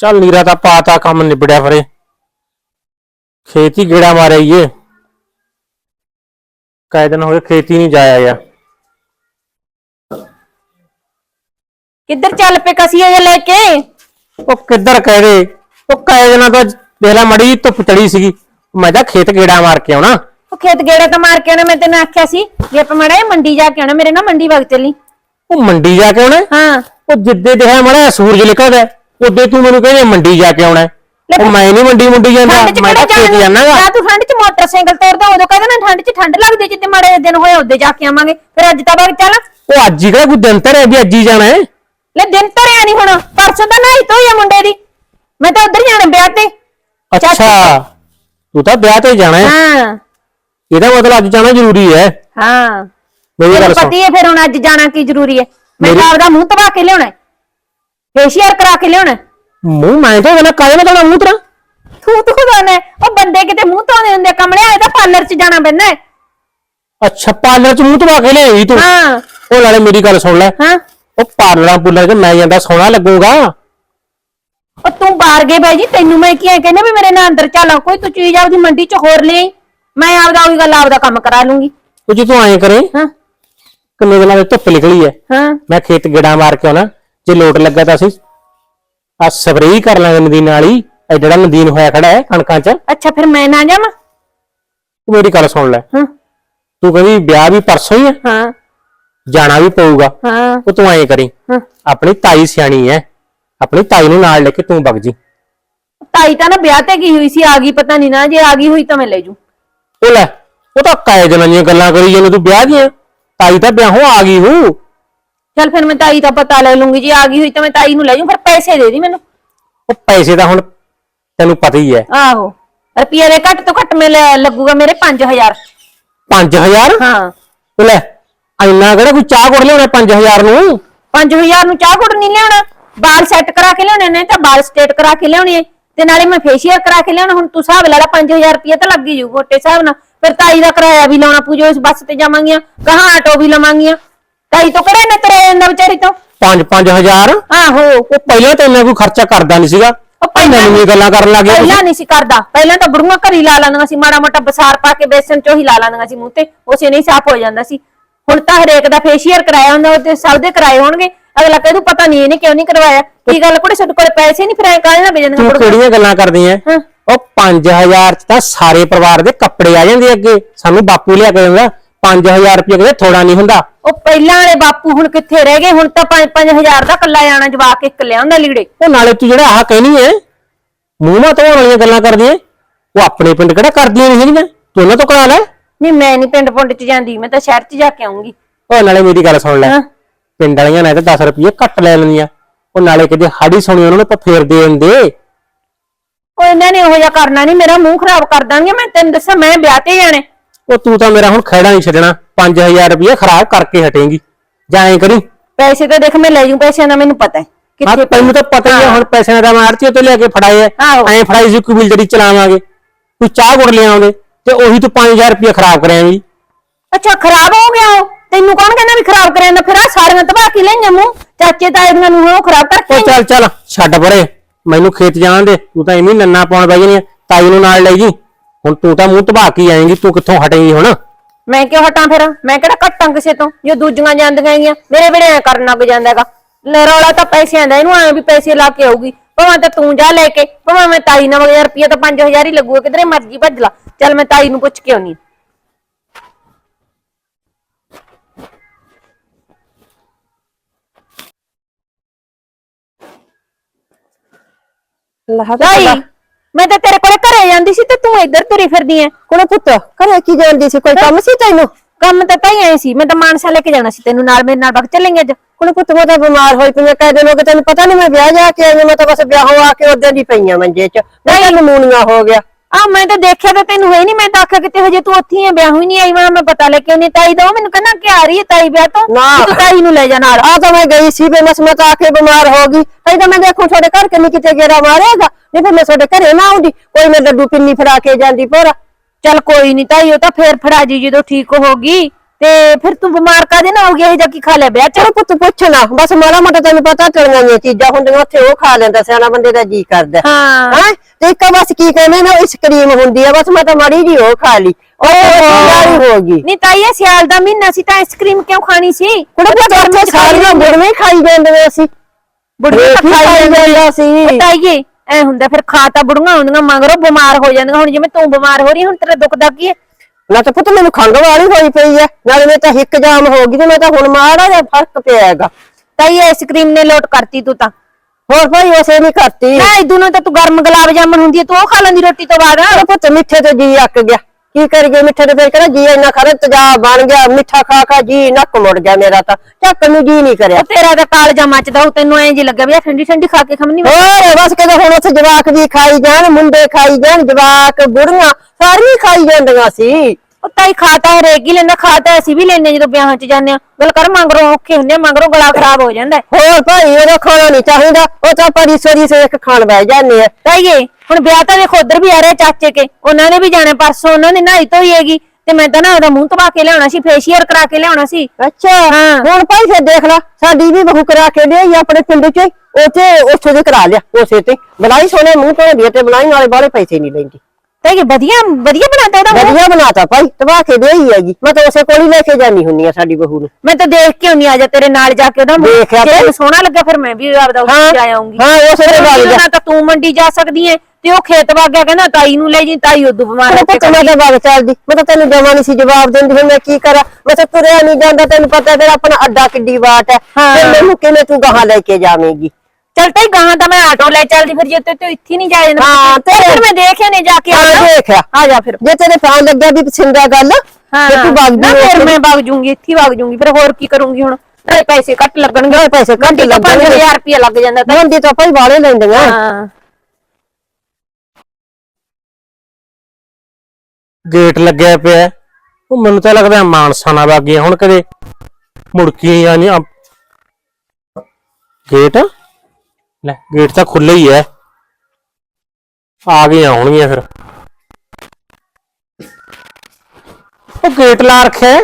ਚੱਲ ਨੀਰਾ ਤਾਂ ਪਾਤਾ ਕੰਮ ਨਿਬੜਿਆ ਫਰੇ। ਖੇਤੀ ਗੇੜਾ ਮਾਰਿਆ ਈ ਏ। ਕਾਇ ਦਿਨ ਹੋਏ ਖੇਤੀ ਨਹੀਂ ਜਾਇਆ ਯਾ ਕਿੱਧਰ ਚੱਲ ਪਏ ਕਸੀਏ ਜੇ ਲੈ ਕੇ? ਉਹ ਕਿੱਧਰ ਕਹਿ ਉਹ ਕਾਇ ਦਿਨਾਂ ਤੋਂ ਪਹਿਲਾਂ ਮੜੀ ਜਿਹੀ ਧੁੱਪ ਚੜੀ ਸੀਗੀ। ਮੈਂ ਤਾਂ ਖੇਤ ਗੇੜਾ ਮਾਰ ਕੇ ਆਉਣਾ। ਉਹ ਖੇਤ ਗੇੜਾ ਤਾਂ ਮਾਰ ਕੇ ਆਉਣਾ ਮੈਂ ਤੈਨੂੰ ਆਖਿਆ ਸੀ। ਜੇ ਆਪਾਂ ਮੜਾ ਮੰਡੀ ਜਾ ਕੇ ਆਉਣਾ ਮੇਰੇ ਨਾਲ ਮੰਡੀ ਵਗ ਚੱਲੀ। ਉਹ ਮੰਡੀ ਜਾ ਕੇ ਆਉਣਾ? ਹੈ? ਹਾਂ ਉਹ ਜਿੱਦੇ ਦੇਖਿਆ ਮੜਾ ਸੂਰਜ ਨਿਕਲਦਾ। ਉਦੋਂ ਤੂੰ ਮੈਨੂੰ ਕਹਿੰਦੇ ਮੰਡੀ ਜਾ ਕੇ ਆਉਣਾ ਹੈ। ਲੈ ਉਹ ਮੈਂ ਨਹੀਂ ਮੰਡੀ ਮੁੰਡੀ ਜਾਂਦਾ ਠੰਡ ਚ ਮੈਂ ਕਿਹੜਾ ਤਾਂ ਖੇਤ ਜਾਣਾ? ਜਾਣਾਗਾ। ਜਾਂ ਤੂੰ ਠੰਡ ਚ ਮੋਟਰਸਾਈਕਲ ਤੋਰਦਾ ਉਦੋਂ ਕਹਿੰਦਾ ਨਾ ਠੰਡ ਚ ਠੰਡ ਲੱਗਦੀ ਜਿੱਦੇ ਮਾੜੇ ਦਿਨ ਹੋਏ ਉਹਦੇ ਜਾ ਕੇ ਆਵਾਂਗੇ। ਫਿਰ ਅੱਜ ਤਾਂ ਵਗ ਚੱਲ। ਉਹ ਅੱਜ ਹੀ ਕਿਹੜਾ ਕੋਈ ਦਿਨ ਧਰਿਆ ਵੀ ਅੱਜ ਹੀ ਜਾਣਾ ਹੈ? ਲੈ ਦਿਨ ਧਰਿਆ ਨਹੀਂ ਹੁਣ ਪਰਸੋਂ ਤਾਂ ਨਹੀਂ ਧੋਈ ਆ ਮੁੰਡੇ ਦੀ। ਮੈਂ ਤਾਂ ਉਧਰ ਜਾਣਾ ਵਿਆਹ ਤੇ। ਅੱਛਾ ਤੂੰ ਤਾਂ ਵਿਆਹ ਤੇ ਜਾਣਾ ਹੈ। ਹਾਂ। ਇਹਦਾ ਮਤਲਬ ਅੱਜ ਜਾਣਾ ਜ਼ਰੂਰੀ ਹੈ। ਹਾਂ। ਮੇਰੀ ਗੱਲ ਸੁਣ। ਪਤੀ ਹੈ ਫਿਰ ਹੁਣ ਅੱਜ ਜਾਣਾ ਕੀ ਜ਼ਰੂਰੀ ਹੈ? ਮੈਂ ਮੇਰੀ- ਤਾਂ ਆਪਦਾ ਮੂੰਹ ਤਵਾ ਕੇ ਲਿਆਉਣਾ ਫੇਸ਼ੀਅਲ ਕਰਾ ਕੇ ਲਿਆਉਣਾ। ਮੂੰਹ ਮੈਂ ਤਾਂ ਨਾਲ ਤੁਹਾਡਾ ਮੂੰਹ ਤੇਰਾ? ਤੂੰ ਤੂੰ ਦੋਨੇ ਉਹ ਬੰਦੇ ਕਿਤੇ ਮੂੰਹ ਧੋਣੇ ਹੁੰਦੇ ਕਮਲਿਆ ਇਹਦਾ ਪਾਰਲਰ 'ਚ ਜਾਣਾ ਪੈਂਦਾ ਹੈ। ਅੱਛਾ ਪਾਰਲਰ ਚ ਮੂੰਹ ਧਵਾ ਕੇ ਲਿਆਈ ਤੂੰ? ਹਾਂ। ਉਹ ਨਾਲੇ ਮੇਰੀ ਗੱਲ ਸੁਣ ਲੈ। ਹਾਂ। ਉਹ ਪਾਰਲਰਾਂ ਪੁੱਲਰ ਚ ਮੈਂ ਜਾਂਦਾ ਸੋਹਣਾ ਲੱਗੂਗਾ। ਉਹ ਤੂੰ ਬਾਹਰ ਗਏ ਬਾਈ ਜੀ ਤੈਨੂੰ ਮੈਂ ਕੀ ਕਹਿੰਦਾ ਵੀ ਮੇਰੇ ਨਾਲ ਅੰਦਰ ਚੱਲ ਕੋਈ ਤੂੰ ਚੀਜ਼ ਆਪਦੀ ਮੰਡੀ 'ਚ ਹੋਰ ਲੈ ਆਈ। ਮੈਂ ਆਪਦਾ ਉਹੀ ਗੱਲ ਆਪਦਾ ਕੰਮ ਕਰਾ ਲੂੰਗੀ। ਜੇ ਤੂੰ ਐਂ ਕਰੇ ਹਾਂ। ਕਿੰਨੇ ਦਿਨਾਂ ਦੀ ਧੁੱਪ ਨਿਕਲੀ ਹੈ ਹਾਂ। ਮੈਂ ਖੇਤ ਗੇੜਾ ਮਾਰ ਕੇ ਆਉਣਾ। ਜੇ ਲੋਟ ਲੱਗਾ ਤਾਂ ਅਸੀਂ ਆ ਸਪਰੇਅ ਕਰ ਲਾਂਗੇ ਨਦੀਨ ਵਾਲੀ ਇਹ ਜਿਹੜਾ ਨਦੀਨ ਹੋਇਆ ਖੜਾ ਹੈ ਕਣਕਾਂ ਚ। ਅੱਛਾ ਫਿਰ ਮੈਂ ਨਾ ਜਾਵਾਂ? ਤੂੰ ਮੇਰੀ ਗੱਲ ਸੁਣ ਲੈ। ਹਾਂ। ਤੂੰ ਕਹਿੰਦੀ ਵਿਆਹ ਵੀ ਪਰਸੋਂ ਹੀ ਹੈ ਹਾਂ। ਜਾਣਾ ਵੀ ਪਊਗਾ। ਹਾਂ। ਉਹ ਤੂੰ ਐਂ ਕਰੀ। ਹਾਂ। ਆਪਣੀ ਤਾਈ ਸਿਆਣੀ ਹੈ ਆਪਣੀ ਤਾਈ ਨੂੰ ਨਾਲ ਲੈ ਕੇ ਤੂੰ ਵਗ ਜੀ। ਤਾਈ ਤਾਂ ਨਾ ਵਿਆਹ ਤੇ ਗਈ ਹੋਈ ਸੀ ਆ ਗਈ ਪਤਾ ਨਹੀਂ ਨਾ ਜੇ ਆ ਗਈ ਹੋਈ ਤਾਂ ਮੈਂ ਲੈ ਜੂ। ਉਹ ਲੈ ਉਹ ਤਾਂ ਕਾਇ ਜਨਾਨੀਆਂ ਗੱਲਾਂ ਕਰੀ ਜਾਂਦੇ ਤੂੰ ਵਿਆਹ ਦੀਆਂ ਤਾਈ ਤਾਂ ਵਿਆਹੋਂ ਆ ਗਈ ਹੂੰ। ਚੱਲ ਫਿਰ ਮੈਂ ਤਾਈ ਦਾ ਪਤਾ ਲੈ ਲੂੰਗੀ ਜੇ ਆ ਗਈ ਹੋਈ ਤਾਂ ਮੈਂ ਤਾਈ ਨੂੰ ਲੈ ਜੂ ਫਿਰ ਪੈਸੇ ਦੇ ਦੀ ਮੈਨੂੰ। ਉਹ ਪੈਸੇ ਤਾਂ ਹੁਣ ਤੈਨੂੰ ਪਤਾ ਹੀ ਹੈ। ਆਹੋ ਰੁਪਈਏ ਦੇ ਘੱਟ ਤੋਂ ਘੱਟ ਮੇਰੇ ਲੱਗੂਗਾ ਮੇਰੇ 5000 5000 ਹਾਂ। ਉਹ ਲੈ ਇੰਨਾ ਕਿਹੜਾ ਕੋਈ ਚਾਹ ਕੋੜ ਲਿਆਉਣਾ 5000 ਨੂੰ? 5000 ਨੂੰ ਚਾਹ ਕੁੱਟ ਨਹੀਂ ਲਿਆਉਣਾ। ਬਾਲ ਸੈੱਟ ਕਰਾ ਕੇ ਲਿਆਉਣੇ ਨੇ ਤਾਂ ਬਾਲ ਸਟੇਟ ਕਰਾ ਕੇ ਲਿਆਉਣੇ ਆ ਤੇ ਨਾਲੇ ਮੈਂ ਫੇਸ਼ੀਅਲ ਕਰਾ ਕੇ ਲਿਆਉਣਾ ਹੁਣ ਤੂੰ ਹਿਸਾਬ ਲਾ ਲਾ 5000 ਰੁਪਏ ਤਾਂ ਲੱਗ ਹੀ ਜੂ ਮੋਟੇ ਹਿਸਾਬ ਨਾਲ। ਫਿਰ ਤਾਈ ਦਾ ਕਿਰਾਇਆ ਵੀ ਲਾਉਣਾ ਪੂਜੋ ਇਸ ਬੱਸ ਤੇ ਜਾਵਾਂਗੀਆਂ ਕਹਾਂ ਆਟੋ ਵੀ ਲਵਾਂਗੀਆਂ। ਤਾਈ ਤੋਂ ਕਿਹੜਾ ਨੇ ਤੇਰੇ ਜਾਂਦਾ ਵਿਚਾਰੀ ਤੋਂ? 5 5000 ਆਹੋ। ਉਹ ਪਹਿਲਾਂ ਤਾਂ ਇੰਨਾ ਕੋਈ ਖਰਚਾ ਕਰਦਾ ਨਹੀਂ ਸੀਗਾ। ਉਹ ਪਹਿਲਾਂ ਮੈਨੂੰ ਇਹ ਗੱਲਾਂ ਕਰਨ ਲੱਗ ਗਿਆ ਪਹਿਲਾਂ ਨਹੀਂ ਸੀ ਕਰਦਾ। ਪਹਿਲਾਂ ਤਾਂ ਬੁੜੀਆਂ ਘਰੀ ਲਾ ਲੈਂਦੀਆਂ ਸੀ ਮਾੜਾ ਮੋਟਾ ਬਸਾਰ ਪਾ ਕੇ ਬੇਸਨ ਚੋਂ ਹੀ ਲਾ ਲੈਂਦੀਆਂ ਸੀ ਮੂੰਹ ਤੇ। ਉਸੇ ਨਹੀਂ ਸਾਫ਼ ਹੋ ਜਾਂਦਾ ਸੀ। ਹੁਣ ਤਾਂ ਹਰੇਕ ਦਾ ਫੇਸ਼ੀਅਲ ਕਰਾਇਆ ਹੁੰਦਾ ਉਹ ਤੇ ਸਭ ਦੇ ਕਰਾਏ ਹੋਣਗੇ। ਅਗਲਾ ਕਹਿੰਦਾ ਪਤਾ ਨਹੀਂ ਇਹਨੇ ਕਿਉਂ ਨਹੀਂ ਕਰਵਾਇਆ। ਕੀ ਗੱਲ ਕੁੜੇ ਸਾਡੇ ਕੋਲ ਪੈਸੇ ਨਹੀਂ ਫਿਰ ਐ ਕਾਹਦੇ ਨਾਲ ਵੇਜਣ ਤੂੰ ਕਿਹੜੀਆਂ ਗੱਲਾਂ ਕਰਦੀ ਐ। ਉਹ 5000 ਚ ਤਾਂ ਸਾਰੇ ਪਰਿਵਾਰ ਦੇ ਕੱਪੜੇ ਆ ਜਾਂਦੇ ਅੱਗੇ। ਸਾਨੂੰ ਬਾਪੂ ਲਿਆ ਕੇ ਦਿੰਦਾ। 5000 ਰੁਪਏ ਕਿਤੇ ਥੋੜਾ ਨਹੀਂ ਹੁੰਦਾ। ਉਹ ਪਹਿਲਾਂ ਵਾਲੇ ਬਾਪੂ ਹੁਣ ਕਿੱਥੇ ਰਹਿ ਗਏ? ਹੁਣ ਤਾਂ 5-5000 ਦਾ ਕੱਲਾ ਜਾਣਾ ਜਵਾਕ ਇੱਕ ਲਿਆਉਂਦਾ ਲੀੜੇ। ਉਹ ਨਾਲੇ ਤੂੰ ਜਿਹੜਾ ਆਹ ਕਹਿਣੀ ਐ ਮੂੰਹ ਮਾ ਧੋਣ ਵਾਲੀਆਂ ਗੱਲਾਂ ਕਰਦੀ ਐ ਉਹ ਆਪਣੇ ਪਿੰਡ ਕਿਹੜਾ ਕਰਦੀਆਂ ਨਹੀਂ ਹੈਗੀਆਂ? ਤੂੰ ਉਹਨਾਂ ਤੋਂ ਕਰਾ ਲੈ। ਨਹੀਂ ਮੈਂ ਨਹੀਂ ਪਿੰਡ ਪੁੰਡ ਚ ਜਾਂਦੀ ਮੈਂ ਤਾਂ ਸ਼ਹਿਰ ਚ ਜਾ ਕੇ ਆਉਂਗੀ। ਉਹ ਨਾਲੇ ਮੇਰੀ ਗੱਲ ਸੁਣ ਲੈ। ਹਾਂ। ਪਿੰਡ ਵਾਲੀਆਂ ਨੇ ਤਾਂ 10 ਰੁਪਏ ਘੱਟ ਲੈ ਲੈਂਦੀਆਂ। ਉਹ ਨਾਲੇ ਕਿਤੇ ਹਾੜੀ ਸੁਣੀ ਉਹਨਾਂ ਨੂੰ ਆਪਾਂ ਫੇਰ ਦੇ ਦਿੰਦੇ। ਉਹ ਇਹਨਾਂ ਨੇ ਉਹ ਜਿਹਾ ਕਰਨਾ ਨਹੀਂ ਮੇਰਾ ਮੂੰਹ ਖਰਾਬ ਕਰ ਦਾਂਗੇ ਮੈਂ ਤੈਨੂੰ ਦੱਸਾਂ ਮੈਂ ਵਿਆਹ ਤੇ ਜਾਣਾ। ਉਹ ਤੂੰ ਤਾਂ ਮੇਰਾ ਹੁਣ ਖਹਿੜਾ ਨਹੀਂ ਛੱਡਣਾ 5000 ਰੁਪਏ ਖਰਾਬ ਕਰਕੇ ਹਟੇਂਗੀ। ਜਾਂ ਐਂ ਕਰੀ। ਪੈਸੇ ਤਾਂ ਦੇਖ ਮੈਂ ਲੈ ਜੂ ਪੈਸਿਆਂ ਦਾ ਮੈਨੂੰ ਪਤਾ ਹੈ ਹਾਂ ਕਿੱਥੇ ਤੈਨੂੰ ਤਾਂ ਪਤਾ ਹੀ ਹੈ। ਹੁਣ ਪੈਸਿਆਂ ਦਾ ਮਾਰਚੀ ਤੋਂ ਲੈ ਕੇ ਫੜਾਏ ਐ ਆਹੋ। ਐਂ ਫੜਾਈ ਸੀ ਕੋਈ ਜਿਹੜੀ ਚਲਾਵਾਂਗੇ। ਤੂੰ ਚਾਹ ਗੁੜ ਲਿਆਉਂਦੇ ਤੇ ਉਹੀ ਤੂੰ 5000 ਰੁਪਏ ਖਰਾਬ ਕਰਿਆਂਗੀ ਅੱਛਾ ਖਰਾਬ ਹੋ ਗਿਆ ਉਹ। ਤੈਨੂੰ ਕੌਣ ਕਹਿੰਦਾ ਵੀ ਖਰਾਬ ਕਰਿਆ ਨਾ ਫਿਰ ਆ ਸਾਰੀਆਂ ਤਬਾਹ ਕੀ ਲਈਆਂ ਮੂੰਹ? ਚਾਚੇ ਤਾਏ ਦੀਆਂ ਨੂੰ ਉਹ ਖਰਾਬ ਕਰਕੇ ਉਹ ਚੱਲ ਚੱਲ ਛੱਡ ਪਰੇ। ਮੈਨੂੰ ਖੇਤ ਜਾਣ ਦੇ। ਤੂੰ ਤਾਂ ਹੀ ਨੰਨਾ ਪਾਉਣ ਬੈ ਆਂ। ਤਾਈ ਨੂੰ ਨਾਲ ਲੈ ਜੀ। ਹੁਣ ਤੂੰ ਤਾਂ ਮੂੰਹ ਧਬਾ ਕੇ ਆਏਂਗੀ ਤੂੰ ਕਿੱਥੋਂ ਹਟੇਂਗੀ ਹੁਣ? ਮੈਂ ਕਿਉਂ ਹਟਾਂ ਫਿਰ? ਮੈਂ ਕਿਹੜਾ ਘਟਾਂ ਕਿਸੇ ਤੋਂ? ਜੋ ਦੂਜੀਆਂ ਜਾਂਦੀਆਂ ਹੈਗੀਆਂ ਮੇਰੇ ਵੇਲੇ ਐ ਕਰਨ ਲੱਗ ਜਾਂਦਾ ਹੈਗਾ। ਲੈ ਰੌਲਾ ਤਾਂ ਪੈਸਿਆਂ ਦਾ ਇਹਨੂੰ ਐ ਵੀ ਪੈਸੇ ਲਾ ਕੇ ਆਊਗੀ। ਭਾਵੇਂ ਤਾਂ ਤੂੰ ਜਾ ਲੈ ਕੇ ਭਾਵੇਂ ਮੈਂ ਤਾਈ ਨਾਲ 1000 ਰੁਪਏ ਤਾਂ 5000 ਹੀ ਲੱਗੂਗਾ ਕਿਧਰੇ ਮਰਜ਼ੀ ਭੱਜ ਲਾ। ਚੱਲ ਮੈਂ ਤਾਈ ਨੂੰ ਪੁੱਛ ਕੇ ਆਉਣੀ ਤਾਈ! ਮੈਂ ਤਾਂ ਤੇਰੇ ਕੋਲੇ ਘਰੇ ਜਾਂਦੀ ਸੀ ਤੇ ਤੂੰ ਇੱਧਰ ਤੁਰੀ ਫਿਰਦੀ ਐ। ਕੋਲੇ ਪੁੱਤ ਘਰੇ ਕੀ ਜਾਂਦੀ ਸੀ? ਕੋਈ ਕੰਮ ਸੀ ਤੈਨੂੰ? ਕੰਮ ਤਾਂ ਤਾਈ ਆਏ ਸੀ। ਮੈਂ ਤਾਂ ਮਾਨਸਾ ਲੈ ਕੇ ਜਾਣਾ ਸੀ ਤੈਨੂੰ ਨਾਲ ਮੇਰੇ ਨਾਲ ਵਗ ਚੱਲਾਂਗੇ ਅੱਜ। ਕੋਲੇ ਪੁੱਤ ਮੈਂ ਤਾਂ ਬਿਮਾਰ ਹੋਈ ਪਈ ਮੈਂ ਕਹਿ ਦੇ ਲੋਕ ਤੈਨੂੰ ਪਤਾ ਨਹੀਂ ਮੈਂ ਵਿਆਹ ਜਾ ਕੇ ਆਈ ਹਾਂ, ਮੈਂ ਤਾਂ ਬਸ ਵਿਆਹੋਂ ਆ ਕੇ ਉਦੋਂ ਦੀ ਪਈਆਂ ਮੰਜੇ 'ਚ। ਮੈਂ ਤਾਂ ਨਮੂਨੀਆ ਹੋ ਗਿਆ। ਆ ਮੈਂ ਤਾਂ ਦੇਖਿਆ ਤਾਂ ਤੈਨੂੰ ਹੈ ਨਹੀਂ ਮੈਂ ਤਾਂ ਆਖਿਆ ਕਿਤੇ ਹਜੇ ਤੂੰ ਉੱਥੇ ਹੀ ਵਿਆਹ ਹੀ ਨਹੀਂ ਆਈ ਮੈਂ ਮੈਂ ਪਤਾ ਲੈ ਕੇ ਉਹਨੇ ਤਾਈ ਦਾ ਉਹ ਮੈਨੂੰ ਕਹਿੰਦਾ ਕਿ ਆ ਰਹੀ ਹੈ ਤਾਈ ਵਿਆਹ ਤੋਂ। ਨਾ। ਵੀ ਤੂੰ ਤਾਈ ਨੂੰ ਲੈ ਜਾ ਨਾਲ। ਆ ਤਾਂ ਮੈਂ ਗਈ ਸੀ ਬੇਮਸ ਮੈਂ ਤਾਂ ਆ ਕੇ ਬਿਮਾਰ ਹੋ ਗਈ। ਨਹੀਂ ਤਾਂ ਮੈਂ ਦੇਖੂ ਤੁਹਾਡੇ ਘਰ ਕਿੰਨੀ ਕਿਤੇ ਗੇੜਾ ਮਾਰੇਗਾ। ਨਹੀਂ ਫਿਰ ਮੈਂ ਤੁਹਾਡੇ ਘਰੇ ਨਾ ਆਉਂਦੀ। ਕੋਈ ਮੈਂ ਲੱਡੂ ਪਿੰਨੀ ਫੜਾ ਕੇ ਜਾਂਦੀ ਭੋਰਾ। ਚੱਲ ਕੋਈ ਨਹੀਂ ਤਾਈ ਉਹ ਤਾਂ ਫੇਰ ਫੜਾ ਜੀ ਜਦੋਂ ਠੀਕ ਹੋਗੀ ਤੇ ਫਿਰ ਤੂੰ ਬਿਮਾਰ ਕਾਦੇ ਨਾ ਹੋ ਗਿਆ ਇਹ ਜਾਂ ਕੀ ਖਾ ਲਿਆ? ਚ ਚਲੋ ਪੁੱਤ ਪੁੱਛ ਨਾ। ਬਸ ਮਾੜਾ ਮੋਟਾ ਤੈਨੂੰ ਪਤਾ ਤਲੀਆਂ ਦੀਆਂ ਚੀਜ਼ਾਂ ਹੁੰਦੀਆਂ ਉੱਥੇ ਉਹ ਖਾ ਲੈਂਦਾ ਸਿਆਣਾ ਬੰਦੇ ਦਾ ਜੀ ਕਰਦਾ। ਹਾਂ। ਹਾਂ? ਤੇ ਇੱਕ ਬਸ ਕੀ ਕਹਿੰਦੇ ਨੇ ਇਸ ਕਰੀਮ ਹੁੰਦੀ ਆ ਬਸ ਮੈਂ ਤਾਂ ਮਾੜੀ ਜੀ ਉਹ ਖਾ ਲਈ। ਉਹ ਬਿਮਾਰੀ ਹੋ ਗਈ। ਨਹੀਂ ਤਾਈ ਇਹ ਸਿਆਲ ਦਾ ਮਹੀਨਾ ਸੀ ਤਾਂ ਆਈਸਕ੍ਰੀਮ ਕਿਉਂ ਖਾਣੀ ਸੀ? ਕੁੜੇ ਪੁੱਤ ਗਰਮੀ ਸਾਰੀਆਂ ਬੁੜਵੇਂ ਖਾਈ ਜਾਂਦੇ ਅਸੀਂ। ਤਾਂ ਰੇਤ ਹੀ ਖਾਈ ਜਾਂਦਾ। ਸੀ। ਤਾਈਏ ਐ ਹੁੰਦਾ ਫਿਰ ਖਾ ਤਾਂ ਬੁੜੀਆਂ ਹੁੰਦੀਆਂ ਮਗਰੋਂ ਬਿਮਾਰ ਹੋ ਜਾਂਦੀਆਂ। ਹੁਣ ਜਿਵੇਂ ਤੂੰ ਬਿਮਾਰ ਹੋ ਰਹੀ ਹੁਣ ਤੇਰਾ ਦੁੱਖ ਦਾ ਕੀ ਹੈ? ਨਾ ਤਾਂ ਪੁੱਤ ਮੈਨੂੰ ਖੰਗ ਵਾਲੀ ਹੋਈ ਪਈ ਐ ਨਾਲੇ ਮੈਂ ਤਾਂ ਹਿੱਕ ਜਾਮ ਹੋ ਗਈ ਤੇ ਮੈਂ ਤਾਂ ਹੁਣ ਮਾੜਾ ਜਿਹਾ ਫ਼ਰਕ ਪਿਆ ਹੈਗਾ। ਤਾਈ ਆਈਸਕ੍ਰੀਮ ਨੇ ਲੋਟ ਕਰਤੀ ਤੂੰ ਤਾਂ। ਹੋਰ ਭਾਈ ਉਸੇ ਨਹੀਂ ਕਰਤੀ। ਨਾ ਇਦੋਂ ਨੂੰ ਤਾਂ ਤੂੰ ਗਰਮ ਗੁਲਾਬ ਜਾਮਨ ਹੁੰਦੀ ਹੈ ਤੂੰ ਉਹ ਖਾ ਲੈਂਦੀ ਰੋਟੀ ਤੋਂ ਬਾਅਦ। ਪੁੱਤ ਮਿੱਠੇ ਤੇ ਜੀ ਅੱਕ ਗਿਆ। ਕੀ ਕਰੀਏ? ਮਿੱਠੇ ਤੇ ਫਿਰ ਕਹਿੰਦਾ ਜੀ ਇੰਨਾ ਖਰੇ ਤੇਜ਼ਾਬ ਬਣ ਗਿਆ ਮਿੱਠਾ ਖਾ ਖਾ ਜੀ ਨੱਕ ਮੁੜ ਗਿਆ ਮੇਰਾ ਤਾਂ। ਚੱਕਣ ਨੂੰ ਜੀ ਨਹੀਂ ਕਰਿਆ। ਉਹ ਤੇਰਾ ਤਾਂ ਕਾਲਜਾ ਮੱਚਦਾ ਉਹ ਤੈਨੂੰ ਐਂ ਜੀ ਲੱਗਾ ਵੀ ਆ ਠੰਡੀ ਠੰਡੀ ਖਾ ਕੇ ਖਮਨੀ ਹੋਰ ਬਸ ਕਿਤੇ ਹੁਣ ਉੱਥੇ ਜਵਾਕ ਵੀ ਖਾਈ ਜਾਣ ਮੁੰਡੇ ਖਾਈ ਜਾਣ ਜਵਾਕ ਬੁੜੀਆਂ ਸਾਰੀਆਂ ਖਾਈ ਜਾਂਦੀਆਂ ਸੀ। ਉਹ ਤਾਈ ਖਾਤਾ ਹਰੇਕ ਹੀ ਲੈਂਦਾ ਖਾਤਾ ਅਸੀਂ ਵੀ ਲੈਂਦੇ ਜਦੋਂ ਵਿਆਹਾਂ 'ਚ ਜਾਂਦੇ ਆ ਗੱਲ ਕਰ ਮੰਗਰੋਂ ਔਖੇ ਹੁੰਦੇ ਆ, ਮਗਰੋਂ ਗਲਾ ਖਰਾਬ ਹੋ ਜਾਂਦਾ ਹੈ। ਹੋਰ ਭਾਈ ਉਹਦਾ ਖਾਣਾ ਨਹੀਂ ਚਾਹੀਦਾ। ਉਹ ਤਾਂ ਪਰੀ ਸੋਰੀ ਸੇ ਇੱਕ ਖਾਣ ਬਹਿ ਜਾਂਦੇ ਆ। ਤਾਈਏ ਹੁਣ ਵਿਆਹ ਤਾਂ ਦੇਖੋ ਉਧਰ ਵੀ ਆ ਰਿਹਾ ਚਾਚੇ ਕੇ। ਉਹਨਾਂ ਨੇ ਵੀ ਜਾਣਾ ਪਰਸੋਂ ਉਹਨਾਂ ਦੀ ਨਹਾਈ ਧੋਈ ਹੈਗੀ। ਤੇ ਮੈਂ ਤਾਂ ਨਾ ਉਹਦਾ ਮੂੰਹ ਤਵਾ ਕੇ ਲਿਆਉਣਾ ਸੀ ਫੇਸ਼ੀਅਲ ਕਰਾ ਕੇ ਲਿਆਉਣਾ ਸੀ। ਅੱਛਾ ਹਾਂ। ਹੁਣ ਭਾਈ ਫਿਰ ਦੇਖ ਲੈ ਸਾਡੀ ਵੀ ਬਹੂ ਕਰਾ ਕੇ ਲਿਆਈ ਆਪਣੇ ਪਿੰਡ ਚ। ਉਥੇ ਉੱਥੋਂ ਦੇ ਕਰਾ ਲਿਆ ਉਸੇ ਤੇ। ਬਲਾਈ ਸੋਨੇ ਮੂੰਹ ਧੋਂਦੀ ਆ ਤੇ ਬਲਾਈ ਨਾਲੇ ਬਾਹਲੇ ਪੈਸੇ ਨਹੀਂ ਲੈਂਦੀ। ਤਾਈਏ ਵਧੀਆ ਵਧੀਆ ਬਣਾਤਾ ਉਹਦਾ ਮੂੰਹ। ਵਧੀਆ ਬਣਾਤਾ ਭਾਈ ਤਬਾ ਕੇ ਦੇਈ ਹੈਗੀ। ਮੈਂ ਤਾਂ ਉਸੇ ਕੋਲ ਹੀ ਲੈ ਕੇ ਜਾਨੀ ਹੁੰਨੀ ਆ ਸਾਡੀ ਬਹੂ ਨੂੰ। ਮੈਂ ਤਾਂ ਦੇਖ ਕੇ ਆਉਣੀ ਆ ਜਾ ਤੇਰੇ ਨਾਲ ਜਾ ਕੇ ਉਹਦਾ। ਦੇਖਿਆ ਜੇ ਭਾਈ। ਸੋਹਣਾ ਲੱਗਾ ਫਿਰ ਮੈਂ ਵੀ ਆਪਦਾ ਉੱਥੇ ਜਾ ਆਉਂਗੀ। ਹਾਂ ਉਸੇ ਦੇ ਬਾਅਦ ਨਾ ਤਾਂ ਤੂੰ ਮੰਡੀ ਜਾ ਸਕਦੀ ਐ ਤੇ ਉਹ ਖੇਤ ਵਗ ਗਿਆ ਕਹਿੰਦਾ ਤਾਈ ਨੂੰ ਲੈ ਜੀ ਤਾਈ ਉਦੋਂ ਬਿਮਾਰ ਹੋ ਕੇ ਤੇ ਮੈਂ ਤਾਂ ਬਾਗ ਚੱਲਦੀ। ਮੈਂ ਤਾਂ ਤੈਨੂੰ ਜਮਾ ਨਹੀਂ ਸੀ ਜਵਾਬ ਦਿੰਦੀ ਫਿਰ ਮੈਂ ਕੀ ਕਰਾਂ। ਮੈਂ ਤਾਂ ਤੁਰਿਆ ਨਹੀਂ ਜਾਂਦਾ ਤੈਨੂੰ ਪਤਾ ਤੇਰਾ ਆਪਣਾ ਅੱਡਾ ਕਿੱਡੀ ਬਾਟ ਹੈ। ਹਾਂ। ਫਿਰ ਮੈਨੂੰ ਕਿਵੇਂ ਤੂੰ ਗਾਹਾਂ ਲੈ ਕੇ ਜਾਵੇਂਗੀ? ਚੱਲ ਤਾਈ ਗਾਹਾਂ ਤਾਂ ਮੈਂ ਆਟੋ ਲੈ ਚੱਲਦੀ ਫਿਰ ਜੇ ਤੇ ਤੂੰ ਇੱਥੇ ਨਹੀਂ ਜਾ ਜਾਂਦਾ ਹਾਂ, ਤੇ ਫਿਰ ਮੈਂ ਦੇਖਿਆ ਨੇ ਜਾ ਕੇ ਹਾਂ। ਦੇਖਿਆ। ਆ ਜਾ ਫਿਰ। ਜੇ ਤੇਰੇ ਫਾਨ ਲੱਗਿਆ ਵੀ ਪਸੰਦਾ ਗੱਲ ਹਾਂ। ਤੇ ਤੂੰ ਬਾਗ ਨਾ ਫਿਰ ਮੈਂ ਵਗ ਜੂੰਗੀ ਇੱਥੇ ਵਗ ਜੂੰਗੀ ਫਿਰ ਹੋਰ ਕੀ ਕਰੂੰਗੀ ਹੁਣ? ਨਾਲੇ ਪੈਸੇ ਘੱਟ ਲੱਗਣਗੇ। ਨਾਲੇ ਪੈਸੇ ਘੱਟ ਤੋਂ ਲੱਗਣਗੇ। 5000 ਰੁਪਇਆ ਲੱਗ ਜਾਂਦਾ ਤਾਂ। ਮੰਦੀ ਤਾਂ ਭਾਈ ਵਾਲੇ ਲੈਂਦੀਆਂ। ਹਾਂ। ਗੇਟ ਲੱਗਿਆ ਪਿਆ। ਹੈ। ਉਹ ਮੈਨੂੰ ਤਾਂ ਲੱਗਦਾ ਮਾਨਸਾ ਨਾ ਵਗ ਗਿਆ ਹੁਣ ਕਦੇ ਮੁੜਕੀ ਆ ਨਹੀਂ। ਗੇਟ? ਲੈ ਗੇਟ ਤਾਂ ਖੁੱਲ੍ਹਾ ਹੀ ਹੈ ਆ ਗਈਆਂ ਹੋਣਗੀਆਂ ਫਿਰ। ਉਹ ਗੇਟ ਲਾ ਰੱਖਿਆ ਹੈ।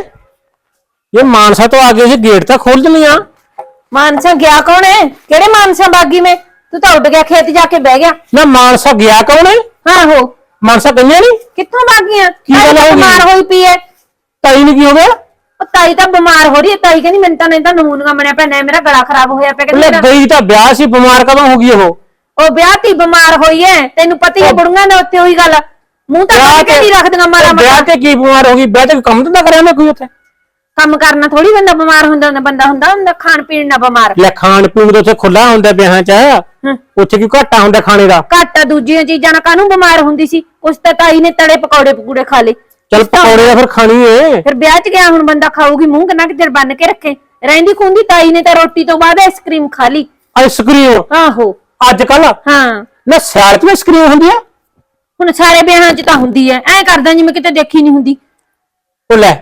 ਇਹ ਮਾਨਸਾ ਤੋਂ ਆ ਗਏ ਸੀ ਗੇਟ ਤਾਂ ਖੋਲ ਦਿੰਦੀਆਂ ਮਾਨਸਾ ਗਿਆ ਕੌਣ ਹੈ? ਕਿਹੜੇ ਮਾਨਸਾ ਬਾਗੀ ਮੈਂ? ਤੂੰ ਤਾਂ ਉੱਡ ਗਿਆ ਖੇਤ ਜਾ ਕੇ ਬਹਿ ਗਿਆ। ਨਾ ਮਾਨਸਾ ਗਿਆ ਕੌਣ ਹੈ? ਆਹੋ। ਮਾਨਸਾ ਗਈਆਂ ਨਹੀਂ? ਕਿੱਥੋਂ ਬਾਗੀਆਂ? ਕੀ ਗੱਲ ਹੋ ਗਈ? ਬਿਮਾਰ ਹੋਈ ਪਈ ਐ ਤਾਈ ਨੂੰ ਕੀ ਹੋ ਗਿਆ? ਉਹ ਤਾਈ ਤਾਂ ਬਿਮਾਰ ਹੋ ਰਹੀ ਹੈ ਤਾਈ ਕਹਿੰਦੀ ਮੈਨੂੰ ਤਾਂ ਨਹੀਂ ਤਾਂ ਨਮੂਨੀਆ ਬਣਿਆ ਪਿਆ ਨਹੀਂ ਮੇਰਾ ਗਲਾ ਖਰਾਬ ਹੋਇਆ ਪਿਆ ਕਹਿੰਦੀ ਲੈ ਮੇਰਾ- ਗਈ ਤਾਂ ਵਿਆਹ ਸੀ ਬਿਮਾਰ ਕਦੋਂ ਹੋ ਗਈ ਉਹ? ਉਹ ਵਿਆਹ ਤੀ ਬਿਮਾਰ ਹੋਈ ਐ ਤੈਨੂੰ ਪਤਾ ਹੀ ਹੈ ਬੁੜੀਆਂ ਉੱਥੇ ਹੋਈ ਗੱਲ। ਮੂੰਹ ਤਾਂ ਵਿਆਹ ਕੱਢ ਕੇ ਨਹੀਂ ਰੱਖਦੀਆਂ ਮਾਰਾ ਵਿਆਹ ਮਾਰਾ ਤੇ ਕੀ ਬਿਮਾਰ ਹੋ ਗਈ? ਵਿਆਹ ਤੇ ਕੰਮ ਧੰਦਾ ਕਰਿਆ ਮੈਂ ਕੋਈ ਉੱਥੇ? ਕੰਮ ਕਰਨਾ ਥੋੜੀ ਬੰਦਾ ਬਿਮਾਰ ਹੁੰਦਾ ਹੁੰਦਾ ਬੰਦਾ ਹੁੰਦਾ ਹੁੰਦਾ ਖਾਣ ਪੀਣ ਨਾਲ ਬਿਮਾਰ। ਲੈ ਖਾਣ ਪੀਣ ਦਾ ਉੱਥੇ ਖੁੱਲਾ ਹੁੰਦਾ ਵਿਆਹਾਂ ਚ। ਹਮ। ਉੱਥੇ ਕੀ ਘਾਟਾ ਹੁੰਦਾ ਖਾਣੇ ਦਾ? ਘੱਟ ਆ ਦੂਜੀਆਂ ਚੀਜ਼ਾਂ ਨਾਲ ਕਾਹਨੂੰ ਬਿਮਾਰ ਹੁੰਦੀ ਸੀ? ਉਸ ਤਾਂ ਤਾਈ ਨੇ ਤੜੇ ਪਕੌੜੇ ਪਕੂੜੇ ਖਾ ਲਏ। ਚਲ ਪਕੌੜੇ ਦਾ ਫਿਰ ਖਾਣੀ ਏ। ਫਿਰ ਵਿਆਹ 'ਚ ਗਿਆ ਹੁਣ ਬੰਦਾ ਖਾਊਗੀ ਮੂੰਹ ਕਿੰਨਾ ਕਿਤੇ ਬੰਨ ਕੇ ਰੱਖੇ। ਰਹਿੰਦੀ ਖੁੰਦੀ ਤਾਈ ਨੇ ਤਾਂ ਰੋਟੀ ਤੋਂ ਬਾਅਦ ਆਈਸਕ੍ਰੀਮ ਖਾ ਲਈ। ਆਈਸਕ੍ਰੀਮ ਆਹੋ। ਅੱਜ ਕੱਲ ਹਾਂ। ਨਾ ਸਿਆਲ ਚ ਵੀ ਆਈਸਕ੍ਰੀਮ ਹੁੰਦੀ ਆ? ਹੁਣ ਸਾਰੇ ਵਿਆਹਾਂ 'ਚ ਤਾਂ ਹੁੰਦੀ ਐ। ਐਂ ਕਰਦਾ ਜਿਵੇਂ ਕਿਤੇ ਦੇਖੀ ਨਹੀਂ ਹੁੰਦੀ। ਉਹ ਲੈ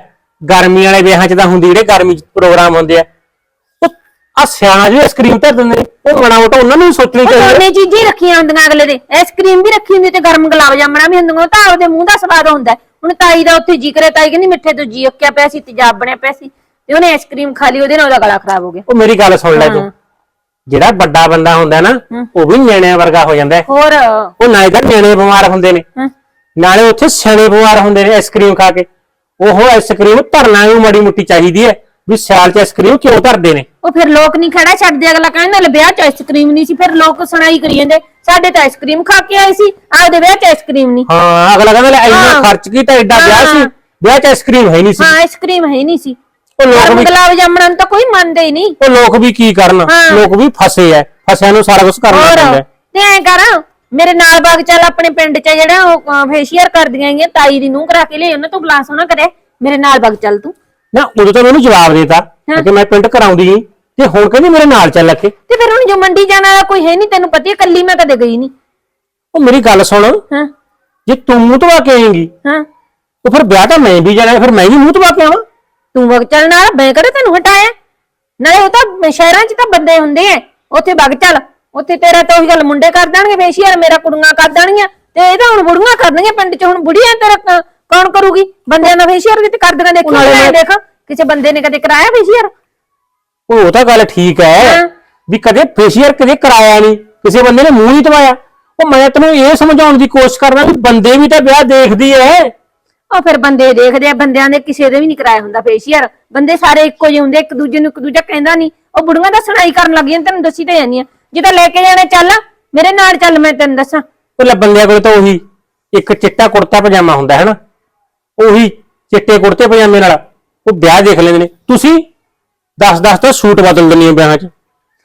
ਗਰਮੀ ਵਾਲੇ ਵਿਆਹਾਂ ਚ ਤਾਂ ਹੁੰਦੀ ਜਿਹੜੇ ਗਰਮੀ ਚ ਪ੍ਰੋਗਰਾਮ ਹੁੰਦੇ ਆ। ਉਹ ਆ ਸਿਆਣਾ ਜੀ ਆਈਸਕ੍ਰੀਮ ਤਾਂ ਦਿੰਦੇ ਨੇ। ਉਹ ਮੋਟਾ ਉਹਨਾਂ ਨੂੰ ਵੀ ਸੋਚਣੀ ਉਹ ਚਾਹੀਦੀ ਦੋਨੇ ਚੀਜ਼ਾਂ ਹੀ ਰੱਖੀਆਂ ਹੁੰਦੀਆਂ ਅਗਲੇ ਦੇ। ਆਈਸਕ੍ਰੀਮ ਵੀ ਰੱਖੀ ਹੁੰਦੀ ਤੇ ਗਰਮ ਗੁਲਾਬ ਜਾਮਣਾ ਵੀ ਹੁੰਦੀਆਂ। ਉਹ ਤਾਂ ਆਪਦੇ ਮੂੰਹ ਦਾ ਸਵਾਦ ਹੁੰਦਾ। ਹੈ। ਹੁਣ ਤਾਈ ਦਾ ਉੱਥੇ ਜੀ ਕਰੇ ਤਾਈ ਕਹਿੰਦੀ ਮਿੱਠੇ ਤੋਂ ਜੀ ਉੱਕਿਆ ਪਿਆ ਸੀ ਤੇਜ਼ਾਬ ਬਣਿਆ ਪਿਆ ਸੀ ਤੇ ਉਹਨੇ ਆਈਸਕ੍ਰੀਮ ਖਾ ਲਈ ਉਹਦੇ ਨਾਲ ਉਹਦਾ ਗਲਾ ਖਰਾਬ ਹੋ ਗਿਆ। ਉਹ ਮੇਰੀ ਗੱਲ ਸੁਣ ਲੈ ਤੂੰ। ਜਿਹੜਾ ਵੱਡਾ ਬੰਦਾ ਹੁੰਦਾ ਨਾ ਉਹ ਵੀ ਨਿਆਣਿਆਂ ਵਰਗਾ ਹੋ ਜਾਂਦਾ ਹੈ। ਹੋਰ? ਉਹ ਨਾਲੇ ਤਾਂ ਨਿਆਣੇ ਬਿਮਾਰ ਹੁੰਦੇ ਨੇ। ਹਾਂ। ਨਾਲੇ ਉੱਥੇ ਸਿਆਣੇ ਬਿਮਾਰ ਹੁੰਦੇ ਨੇ ਆਈਸਕ੍ਰੀਮ ਖਾ ਕੇ। ਉਹ ਆਈਸਕ੍ਰੀਮ ਧਰਨਾ ਵੀ ਮਾੜੀ ਮੁੱਟੀ ਚਾਹੀਦੀ ਹੈ। ਵੀ ਸਿਆਲ ਚ ਆਈਸਕ੍ਰੀਮ ਕਿਉਂ ਧਰਦੇ ਨੇ? ਉਹ ਫਿਰ ਲੋਕ ਨਹੀਂ ਖੜਾ ਛੱਡਦੇ ਅਗਲਾ ਕਹਿੰਦਾ ਲੈ ਵਿਆਹ 'ਚ ਆਈਸਕ੍ਰੀਮ ਨਹੀਂ ਸੀ। ਫਿਰ ਲੋਕ ਸੁਣਾਈ ਕਰੀ ਜਾਂਦੇ ਸਾਡੇ ਤਾਂ ਆਈਸਕ੍ਰੀਮ ਖਾ ਕੇ ਆਏ ਸੀ ਆਪਦੇ ਵਿਆਹ 'ਚ ਆਈਸਕ੍ਰੀਮ ਨਹੀਂ। ਹਾਂ ਅਗਲਾ ਕਹਿੰਦਾ ਲੈ ਇੰਨਾ ਹਾਂ। ਖਰਚ ਕੀਤਾ ਐਡਾ ਵਿਆਹ ਸੀ। ਹਾਂ। ਵਿਆਹ ਚ ਆਈਸਕ੍ਰੀਮ ਹੈ ਨਹੀਂ ਸੀ। ਹਾਂ ਆਈਸਕ੍ਰੀਮ ਹੈ ਨਹੀਂ ਸੀ। ਉਹ ਲੋਕ ਵੀ ਗੁਲਾਬ ਜਾਮਣਾ ਨੂੰ ਤਾਂ ਕੋਈ ਮੰਨਦਾ ਹੀ ਨਹੀਂ। ਉਹ ਲੋਕ ਵੀ ਕੀ ਕਰਨ? ਹਾਂ। ਲੋਕ ਵੀ ਫਸੇ ਐ। ਫਸਿਆਂ ਨੂੰ ਸਾਰਾ ਕੁਝ ਕਰਨਾ ਹੋਰ ਪੈਂਦਾ ਹੈ। ਤੇ ਐ ਕਰ ਮੇਰੇ ਨਾਲ ਬਾਗ ਚੱਲ ਆਪਣੇ ਪਿੰਡ 'ਚ ਜਿਹੜਾ ਉਹ ਫੇਸ਼ੀਅਲ ਕਰਦੀਆਂ ਹੈਗੀਆਂ ਤਾਈ ਦੀ ਨੂੰ ਕਰਾ ਕੇ ਲਿਆ ਉਹਨਾਂ ਤੋਂ ਗਲਾਸ ਹੋਣਾ ਕਰੇ ਮੇਰੇ ਨਾਲ ਬਾਗ ਚੱਲ ਤੂੰ। ਨਾ ਉਦੋਂ ਤਾਂ ਮੈਨੂੰ ਜਵਾਬ ਦੇਤਾ ਕਿ ਮੈਂ ਪਿੰਡ ਕਰਾਉਂਦੀ ਨਹੀਂ ਤੇ ਹੁਣ ਕਹਿੰਦੀ ਮੇਰੇ ਨਾਲ ਚੱਲ ਕੇ ਤੇ ਫਿਰ ਹੁਣ ਜੋ ਮੰਡੀ ਜਾਣ ਵਾਲਾ ਕੋਈ ਹੈ ਨਹੀਂ ਤੈਨੂੰ ਪਤਾ ਹੀ ਕੱਲੀ ਮੈਂ ਕਦੇ ਗਈ ਨਹੀਂ। ਉਹ ਮੇਰੀ ਗੱਲ ਸੁਣ। ਹਾਂ। ਜੇ ਤੂੰ ਮੂੰਹ ਧਵਾ ਕੇ ਆਏਂਗੀ ਹਾਂ। ਉਹ ਫਿਰ ਵਿਆਹ ਤਾਂ ਮੈਂ ਵੀ ਜਾਣਾ ਫਿਰ ਮੈਂ ਵੀ ਮੂੰਹ ਧਵਾ ਕੇ ਆਵਾਂ। ਤੂੰ ਵਗ ਚੱਲ ਨਾਲ ਮੈਂ ਕਿਹੜਾ ਤੈਨੂੰ ਹਟਾਇਆ। ਨਾਲੇ ਉਹ ਤਾਂ ਸ਼ਹਿਰਾਂ 'ਚ ਤਾਂ ਬੰਦੇ ਹੁੰਦੇ ਐ ਉੱਥੇ ਵਗ ਚੱਲ। ਉੱਥੇ ਤੇਰਾ ਤਾਂ ਉਹੀ ਗੱਲ ਮੁੰਡੇ ਕਰ ਦੇਣਗੇ ਫੇਸ਼ੀਅਲ ਮੇਰਾ ਕੁੜੀਆਂ ਕਰ ਦੇਣਗੀਆਂ। ਤੇ ਇਹ ਤਾਂ ਹੁਣ ਬੁੜੀਆਂ ਕਰਨਗੀਆਂ ਪਿੰਡ 'ਚ ਹੁਣ ਬੁੜੀਆਂ ਤੇਰਾ ਕੌਣ ਕਰੂਗੀ? ਬੰਦਿਆਂ ਦਾ ਫੇਸ਼ੀਅਲ ਵੀ ਤੇ ਕਰਦੀਆਂ ਦੇਖੋ ਨਾਲੇ ਮੈਂ ਦੇਖ ਕਿਸੇ ਬੰਦੇ ਨੇ ਕਦੇ ਕਰਾਇਆ ਫੇਸ਼ੀਅਲ ਉਹ ਤਾਂ ਗੱਲ ਠੀਕ ਹੈ ਹਾਂ। ਵੀ ਕਦੇ ਫੇਸ਼ੀਅਲ ਕਦੇ ਕਰਾਇਆ ਨਹੀਂ। ਕਿਸੇ ਬੰਦੇ ਨੇ ਮੂੰਹ ਨਹੀਂ ਧਵਾਇਆ। ਉਹ ਮੈਂ ਤੈਨੂੰ ਇਹ ਸਮਝਾਉਣ ਦੀ ਕੋਸ਼ਿਸ਼ ਕਰਦਾ ਵੀ ਬੰਦੇ ਵੀ ਤਾਂ ਵਿਆਹ ਦੇਖਦੀ ਐ ਉਹ ਫਿਰ ਬੰਦੇ ਦੇਖਦੇ ਆ ਬੰਦਿਆਂ ਦੇ ਕਿਸੇ ਦੇ ਵੀ ਨਹੀਂ ਕਰਾਇਆ ਹੁੰਦਾ ਫੇਸ਼ੀਅਲ ਬੰਦੇ ਸਾਰੇ ਇੱਕੋ ਜਿਹੇ ਹੁੰਦੇ ਇੱਕ ਦੂਜੇ ਨੂੰ ਇੱਕ ਦੂਜਾ ਕਹਿੰਦਾ ਨਹੀਂ। ਉਹ ਬੁੜੀਆਂ ਦਾ ਸੁਣਾਈ ਕਰਨ ਲੱਗ ਜਾਂਦੀਆਂ ਤੈਨੂੰ ਦੱਸੀ ਤਾਂ ਜਾਂਦੀ ਆ ਜਿੱਦਾਂ ਲੈ ਕੇ ਜਾਣਾ ਚੱਲ ਮੇਰੇ ਨਾਲ ਚੱਲ ਮੈਂ ਤੈਨੂੰ ਦੱਸਾਂ। ਉਹ ਲੈ ਬੰਦਿਆਂ ਕੋਲ ਤਾਂ ਉਹੀ ਇੱਕ ਚਿੱਟਾ ਕੁੜਤਾ ਪਜਾਮਾ ਹੁੰਦਾ ਹੈ ਨਾ? ਉਹੀ ਚਿੱਟੇ ਕੁੜਤੇ ਪਜਾਮੇ ਨਾਲ ਉਹ ਵਿਆਹ ਦੇਖ ਲੈਂਦੇ ਨੇ। ਤੁਸੀਂ 10-10 ਤਾਂ ਸੂਟ ਬਦਲ ਦਿੰਦੇ ਹੋ ਵਿਆਹਾਂ 'ਚ।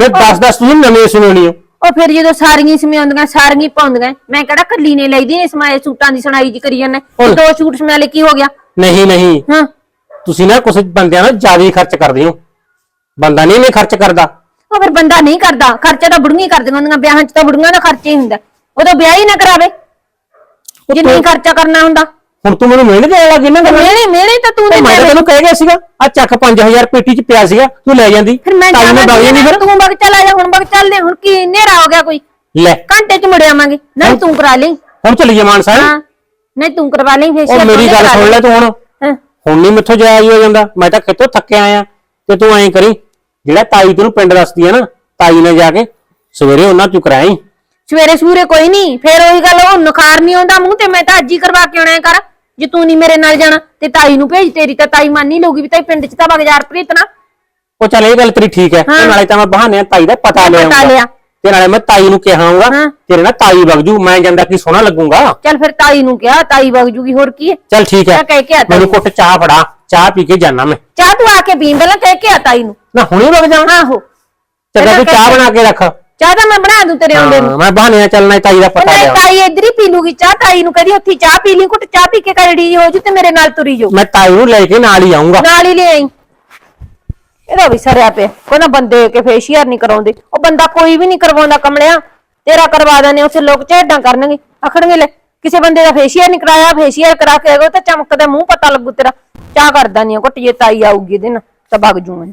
ਫਿਰ 10-10 ਤੁਸੀਂ ਨਵੇਂ ਸੁਣਾਉਣੀ ਹੋ। ਉਹ ਫਿਰ ਜਦੋਂ ਸਾਰੀਆਂ ਸਮਿਆਉਂਦੀਆਂ ਸਾਰੀਆਂ ਹੀ ਪਾਉਂਦੀਆਂ। ਮੈਂ ਕਿਹੜਾ ਕੱਲੀ ਨੇ ਲਈਦੀ ਨੇ ਸਮਾਏ ਸੂਟਾਂ ਦੀ ਸੁਣਾਈ ਜੀ ਕਰੀ ਜਾਂਦਾ। ਹੁਣ- ਦੋ ਸੂਟ ਸਮਿਆ ਲੈ ਕੀ ਹੋ ਗਿਆ? ਨਹੀਂ ਨਹੀਂ। ਹਾਂ। ਤੁਸੀਂ ਨਾ ਕੁਝ ਬੰਦਿਆਂ ਨਾਲ ਜ਼ਿਆਦਾ ਹੀ ਖਰਚ ਕਰਦੇ ਹੋ। ਬੰਦਾ ਨਹੀਂ ਮੈਂ ਖਰਚ ਕਰਦਾ। ਉਹ ਫਿਰ ਬੰਦਾ ਨਹੀਂ ਕਰਦਾ। ਖਰਚਾ ਤਾਂ ਬੁੜੀਆਂ ਹੀ ਕਰਦੀਆਂ ਹੁੰਦੀਆਂ। ਵਿਆਹਾਂ 'ਚ ਤਾਂ ਬੁੜੀਆਂ ਦਾ ਖਰਚਾ ਹੀ ਹੁੰਦਾ। ਉਦੋਂ ਵਿਆਹ ਹੀ ਨਾ ਕਰਾਵੇ। ਜੇ ਨਹੀਂ ਖਰਚਾ ਕਰਨਾ ਹੁੰਦਾ। ਹੁਣ ਤੂੰ ਮੈਨੂੰ ਮਿਹਨਤ ਦੇਣ ਲੱਗੀ ਨਾ ਗੱਲਾਂ? ਮਿਹਣੇ ਮਿਹਣੇ ਤਾਂ ਤੂੰ ਦੇ ਮੈਂ ਤਾਂ ਤੈਨੂੰ ਕਹਿ ਗਿਆ ਸੀਗਾ ਆ ਚੱਕ 5000 ਪੇਟੀ 'ਚ ਪਿਆ ਸੀਗਾ ਤੂੰ ਲੈ ਜਾਂਦੀ। ਫਿਰ ਮੈਂ ਦਵਾਈ ਨਹੀਂ ਫਿਰ? ਤੂੰ ਬਗ ਚੱਲ ਆ ਜਾ ਹੁਣ ਬਗ ਚੱਲਦੇ ਹੁਣ ਕੀ ਹਨੇਰਾ ਹੋ ਗਿਆ ਕੋਈ? ਲੈ। ਘੰਟੇ 'ਚ ਮੁੜ ਆਵਾਂਗੇ। ਨਹੀਂ ਤੂੰ ਕਰਾ ਲਈ। ਹੁਣ ਚੱਲੀਏ ਮਾਨ ਸਾਹਿਬ ਨਹੀਂ ਤੂੰ ਕਰਵਾ ਲਈ ਫੇਸ਼ੀਅਲ ਉਹ ਮੇਰੀ ਗੱਲ ਸੁਣ ਲੈ ਤੂੰ ਹੁਣ। ਹੁਣ ਨਹੀਂ ਮੈਥੋਂ ਜਾਇਆ ਹੀ ਜਾਂਦਾ। ਮੈਂ ਤਾਂ ਕਿਤੋਂ ਥੱਕਿਆ ਆਇਆ ਤੇ ਤੂੰ ਐਂ ਕਰੀ ਜਿਹੜਾ ਤਾਈ ਤੈਨੂੰ ਪਿੰਡ ਦੱਸਦੀ ਆ ਨਾ ਤਾਈ ਨੇ ਜਾ ਕੇ ਸਵੇਰੇ ਉਹਨਾਂ ਚੋਂ ਕਰਾਈ। ਸਵੇਰੇ ਸੂਰੇ ਕੋਈ ਨਹੀਂ ਫੇਰ ਉਹੀ ਗੱਲ ਉਹ ਨਖਾਰ ਨਹੀਂ ਆਉਂਦਾ ਮੂੰਹ ਤੇ ਮੈਂ ਤਾਂ ਅੱਜ ਹੀ ਕਰਵਾ ਕੇ ਆਉਣਾ ਹੈ ਕਰ ਜੇ ਤੂੰ ਨਹੀਂ ਮੇਰੇ ਨਾਲ ਜਾਣਾ ਤੇ ਤਾਈ ਨੂੰ ਭੇਜ ਤੇਰੀ ਤਾਂ ਤਾਈ ਮੰਨ ਨਹੀਂ ਲਊਗੀ ਵੀ ਤਾਈ ਪਿੰਡ 'ਚ ਤਾਂ ਬਾਜ਼ਾਰ ਪ੍ਰੀਤ ਨਾ। ਉਹ ਚੱਲ ਇਹ ਗੱਲ ਤੇਰੀ ਠੀਕ ਹੈ ਤੇ। ਨਾਲੇ ਤਾਂ ਮੈਂ ਬਹਾਨੇ ਤਾਈ ਦਾ ਪਤਾ ਪਤਾ ਲੈ ਆਉਂਗਾ ਲਿਆ। ਤੇ ਨਾਲੇ ਮੈਂ ਤਾਈ ਨੂੰ ਕਹਾਂਗਾ ਹਾਂ। ਤੇਰੇ ਨਾਲ ਤਾਈ ਵਗ ਜੂ ਮੈਂ ਜਾਂਦਾ ਕੀ ਸੋਹਣਾ ਲੱਗੂਗਾ। ਚੱਲ ਫਿਰ ਤਾਈ ਨੂੰ ਕਿਹਾ ਤਾਈ ਵਗ ਜੂਗੀ ਹੋਰ ਕੀ ਹੈ? ਚੱਲ ਠੀਕ ਹੈ। ਮੈਂ ਕਹਿ ਕੇ ਆ ਤਾਈ ਮੈਨੂੰ ਕੁੱਟ ਚਾਹ ਫੜਾ ਚਾਹ ਪੀ ਕੇ ਜਾਣਾ ਮੈਂ। ਚਾਹ ਤੂੰ ਆ ਕੇ ਪੀਂ ਪਹਿਲਾਂ ਕਹਿ ਕੇ ਆ ਤਾਈ ਨੂੰ। ਨਾ ਹੁਣੇ ਵਗ ਜਾ। ਆਹੋ। ਚੱਲ ਤੂੰ ਚਾਹ ਬਣਾ ਕੇ ਰੱਖ। ਚਾਹ ਤਾਂ ਮੈਂ ਬਣਾ ਦੂੰ ਤੇਰੇ ਆਉਂਦੇ ਨੂੰ। ਹਾਂ, ਮੈਂ ਬਹਾਨੇ ਨਾਲ ਚੱਲਣਾ ਤਾਈ ਦਾ ਪਤਾ ਲਿਆ ਤਾਈ ਇੱਧਰ ਹੀ ਪੀ ਲੂਗੀ ਚਾਹ ਤਾਈ ਨੂੰ ਕਹਦੀ ਉੱਥੇ ਚਾਹ ਪੀ ਲਈ ਕੁੱਟ ਚਾਹ ਪੀ ਕੇ ਕਰੜੀ ਹੋ ਜੂ ਤੇ ਮੇਰੇ ਨਾਲ ਤੁਰੀ ਜੋ ਮੈਂ ਤਾਈ ਨੂੰ ਲੈ ਕੇ ਨਾਲ ਹੀ ਆਉਂਗਾ ਨਾਲ ਹੀ ਲੈ ਆਈ। ਇਹਦਾ ਵੀ ਸਰਿਆ ਪਿਆ ਕੋਈ ਨਾ ਬੰਦੇ ਕੇ ਫੇਸ਼ੀਅਲ ਨਹੀਂ ਕਰਾਉਂਦੇ। ਉਹ ਬੰਦਾ ਕੋਈ ਵੀ ਨਹੀਂ ਕਰਵਾਉਂਦਾ ਕਮਲਿਆ ਤੇਰਾ ਕਰਵਾ ਦਨੇ ਉਸੇ ਲੋਕ ਝੇਡਾਂ ਕਰਨਗੇ। ਆਖਣਗੇ ਲੈ ਕਿਸੇ ਬੰਦੇ ਦਾ ਫੇਸ਼ੀਅਲ ਨਹੀਂ ਕਰਾਇਆ ਫੇਸ਼ੀਅਲ ਕਰਾ ਕੇ ਆਗੋ ਤਾਂ ਚਮਕਦਾ ਮੂੰਹ ਪਤਾ ਲੱਗੂ ਤੇਰਾ। ਚਾਹ ਕਰਦਾ ਨਹੀਂ ਘੁੱਟ ਜੇ ਤਾਈ ਆਊਗੀ ਇਹਦੇ ਨਾਲ ਤਾਂ ਵਗ ਜੂ ਮੈਂ।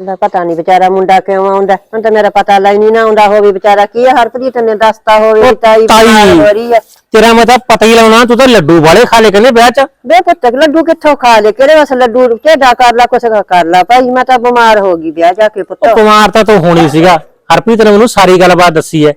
ਦਾ ਪਤਾ ਨਹੀਂ ਵਿਚਾਰਾ ਮੁੰਡਾ ਕਿਉਂ ਆਉਂਦਾ ਹੁਣ ਤਾਂ ਮੇਰਾ ਪਤਾ ਲੱਗ ਨਹੀਂ ਨਾ ਆਉਂਦਾ ਹੋਵੇ ਵਿਚਾਰਾ ਕੀ ਹੈ ਹਰਪ੍ਰੀਤ ਨੇ ਦੱਸਤਾ ਹੋਵੇ ਵੀ ਤਾਈ। ਬਿਮਾਰ ਹੋ ਰਹੀ ਹੈ ਤੇਰਾ ਮੈਂ ਤਾਂ ਪਤਾ ਹੀ ਲਾਉਣਾ ਤੂੰ ਤਾਂ ਲੱਡੂ ਵਾਲੇ ਖਾ ਲੈ ਕਹਿੰਦੇ ਵਿਆਹ 'ਚ। ਬੇ ਪੁੱਤਕ ਲੱਡੂ ਕਿੱਥੋਂ ਖਾ ਲੇ ਕਿਹੜੇ ਵਸ ਲੱਡੂ ਕਿਹੜਾ ਕਰ ਲਾ ਕੁਛ ਕਰ ਲਾ। ਭਾਈ ਮੈਂ ਤਾਂ ਬਿਮਾਰ ਹੋ ਗਈ ਵਿਆਹ ਜਾ ਕੇ ਪੁੱਤ। ਉਹ ਬਿਮਾਰ ਤਾਂ ਤੂੰ ਹੋਣੀ ਸੀਗਾ। ਹਰਪ੍ਰੀਤ ਨੇ ਮੈਨੂੰ ਸਾਰੀ ਗੱਲਬਾਤ ਦੱਸੀ ਹੈ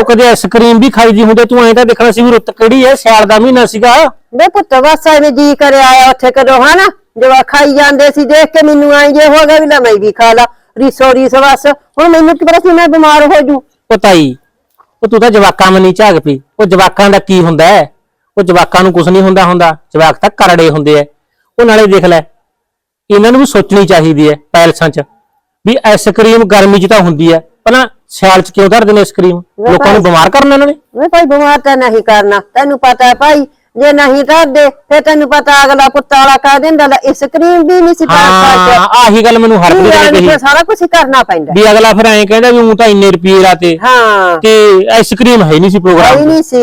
ਉਹ ਕਦੇ ਆਈਸਕ੍ਰੀਮ ਵੀ ਖਾਈ ਦੀ ਹੁੰਦੇ ਤੂੰ ਐਂ ਤਾਂ ਦੇਖਣਾ ਸੀ ਵੀ ਰੁੱਤ ਕਿਹੜੀ ਹੈ ਸਿਆਲ ਦਾ ਮਹੀਨਾ ਸੀਗਾ। ਬੇ ਪੁੱਤ ਬਸ ਐਵੇਂ ਜੀ ਕਰੇ ਆਇਆ ਉੱਥੇ ਕਦੋਂ ਹਨਾ? ਜਵਾ ਖਾਈ ਜਾਂਦੇ ਸੀ ਦੇਖ ਕੇ ਮੈਨੂੰ ਆਈ ਜੇ ਹੋ ਗਿਆ ਵੀ ਲੈ ਮੈਂ ਵੀ ਖਾ ਲਾ। ਰੀਸੋ ਰੀਸ ਬਸ। ਹੁਣ ਮੈਨੂੰ ਕੀ ਪਤਾ ਸੀ ਮੈਂ ਬਿਮਾਰ ਹੋ ਜੂ ਉਹ ਤਾਈ ਉਹ ਤੂੰ ਤਾਂ ਜਵਾਕਾਂ ਮਨੀ ਝਾਗ ਪਈ। ਉਹ ਜਵਾਕਾਂ ਦਾ ਕੀ ਹੁੰਦਾ ਹੈ? ਉਹ ਜਵਾਕਾਂ ਨੂੰ ਕੁਝ ਨਹੀਂ ਹੁੰਦਾ ਹੁੰਦਾ। ਜਵਾਕ ਤਾਂ ਕਰੜੇ ਹੁੰਦੇ ਐ ਉਹ ਨਾਲੇ ਦੇਖ ਲੈ ਇਹਨਾਂ ਨੂੰ ਵੀ ਸੋਚਣੀ ਚਾਹੀਦੀ ਹੈ ਪੈਲਸਾਂ 'ਚ ਵੀ ਆਈਸਕ੍ਰੀਮ ਗਰਮੀ 'ਚ ਤਾਂ ਹੁੰਦੀ ਹੈ। ਪਹਿਲਾਂ ਸਿਆਲ 'ਚ ਕਿਉਂ ਧਰਦੇ ਨੇ ਆਈਸਕ੍ਰੀਮ ਲੋਕਾਂ ਨੂੰ ਬਿਮਾਰ ਕਰਨ ਇਹਨਾਂ ਨੇ? ਵੇ ਭਾਈ ਬਿਮਾਰ ਤਾਂ ਨਹੀਂ ਕਰਨਾ। ਤੈਨੂੰ ਪਤਾ ਹੈ ਭਾਈ ਜੇ ਨਹੀਂ ਕਰਦੇ ਫਿਰ ਤੈਨੂੰ ਪਤਾ ਅਗਲਾ ਪੁੱਤ ਵਾਲਾ ਕਹਿ ਦਿੰਦਾ ਲੈ ਇਸ ਕਰੀਮ ਵੀ ਨਹੀਂ ਸੀ ਹਾਂ ਆਹੀ ਗੱਲ ਮੈਨੂੰ ਹਰਪ੍ਰੀਤ ਨੇ ਕਹੀ। ਫਿਰ ਸਾਰਾ ਕੁਝ ਕਰਨਾ ਪੈਂਦਾ। ਵੀ ਅਗਲਾ ਫਿਰ ਐਂ ਕਹਿੰਦਾ ਵੀ ਉਹ ਤਾਂ ਇੰਨੇ ਰੁਪਏ ਲਾਤੇ ਹਾਂ। ਤੇ ਆਈਸਕ੍ਰੀਮ ਹੈ ਨਹੀਂ ਸੀ ਪ੍ਰੋਗਰਾਮ ਨਹੀਂ ਸੀ।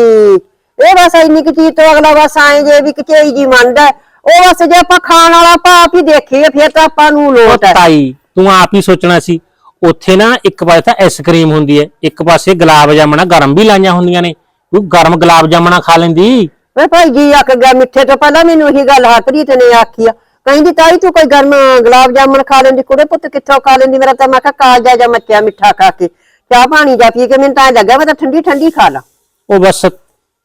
ਇਹ ਬਸ ਇੰਨੀ ਕੁ ਚੀਜ਼ ਤੋਂ ਅਗਲਾ ਬਸ ਆਏ ਜੇ ਵੀ ਕਿਚੇ ਜੀ ਮੰਨਦਾ ਹੈ। ਉਹ ਬਸ ਜੇ ਆਪਾਂ ਖਾਣ ਵਾਲਾ ਪਾਪ ਹੀ ਦੇਖੀਏ ਫਿਰ ਤਾਂ ਆਪਾਂ ਨੂੰ ਲੋਟ ਹੈ। ਤਾਈ ਤੂੰ ਆਪ ਹੀ ਸੋਚਣਾ ਸੀ ਉੱਥੇ ਨਾ ਇੱਕ ਪਾਸੇ ਤਾਂ ਆਈਸਕ੍ਰੀਮ ਹੁੰਦੀ ਹੈ। ਇੱਕ ਪਾਸੇ ਗੁਲਾਬ ਜਾਮਣਾ ਗਰਮ ਵੀ ਲਾਈਆਂ ਹੁੰਦੀਆਂ ਨੇ। ਤੂੰ ਗਰਮ ਗੁਲਾਬ ਜਾਮਣਾ ਖਾ ਲੈਂਦੀ? ਵੇ ਭਾਈ ਜੀ ਆਖ ਗਿਆ ਮਿੱਠੇ ਤੋਂ ਪਹਿਲਾਂ ਮੈਨੂੰ ਇਹੀ ਗੱਲ ਹਰਪ੍ਰੀਤ ਨੇ ਆਖੀ ਆ। ਕਹਿੰਦੀ ਤਾਈ ਤੂੰ ਕੋਈ ਗਰਮ ਗੁਲਾਬ ਜਾਮਣ ਖਾ ਲੈਂਦੀ ਕੁੜੇ ਪੁੱਤ ਕਿੱਥੋਂ ਖਾ ਲੈਂਦੀ? ਮੇਰਾ ਤਾਂ ਮੈਂ ਕਿਹਾ ਕਾਲਜਾ ਜਾਂ ਮੱਚਿਆ ਮਿੱਠਾ ਖਾ ਕੇ। ਚਾਹ ਪਾਣੀ ਜਾ ਪੀ ਕੇ ਮੈਨੂੰ ਤਾਂ ਲੱਗਾ ਮੈਂ ਤਾਂ ਠੰਡੀ ਠੰਡੀ ਖਾ ਲਾ। ਉਹ ਬਸ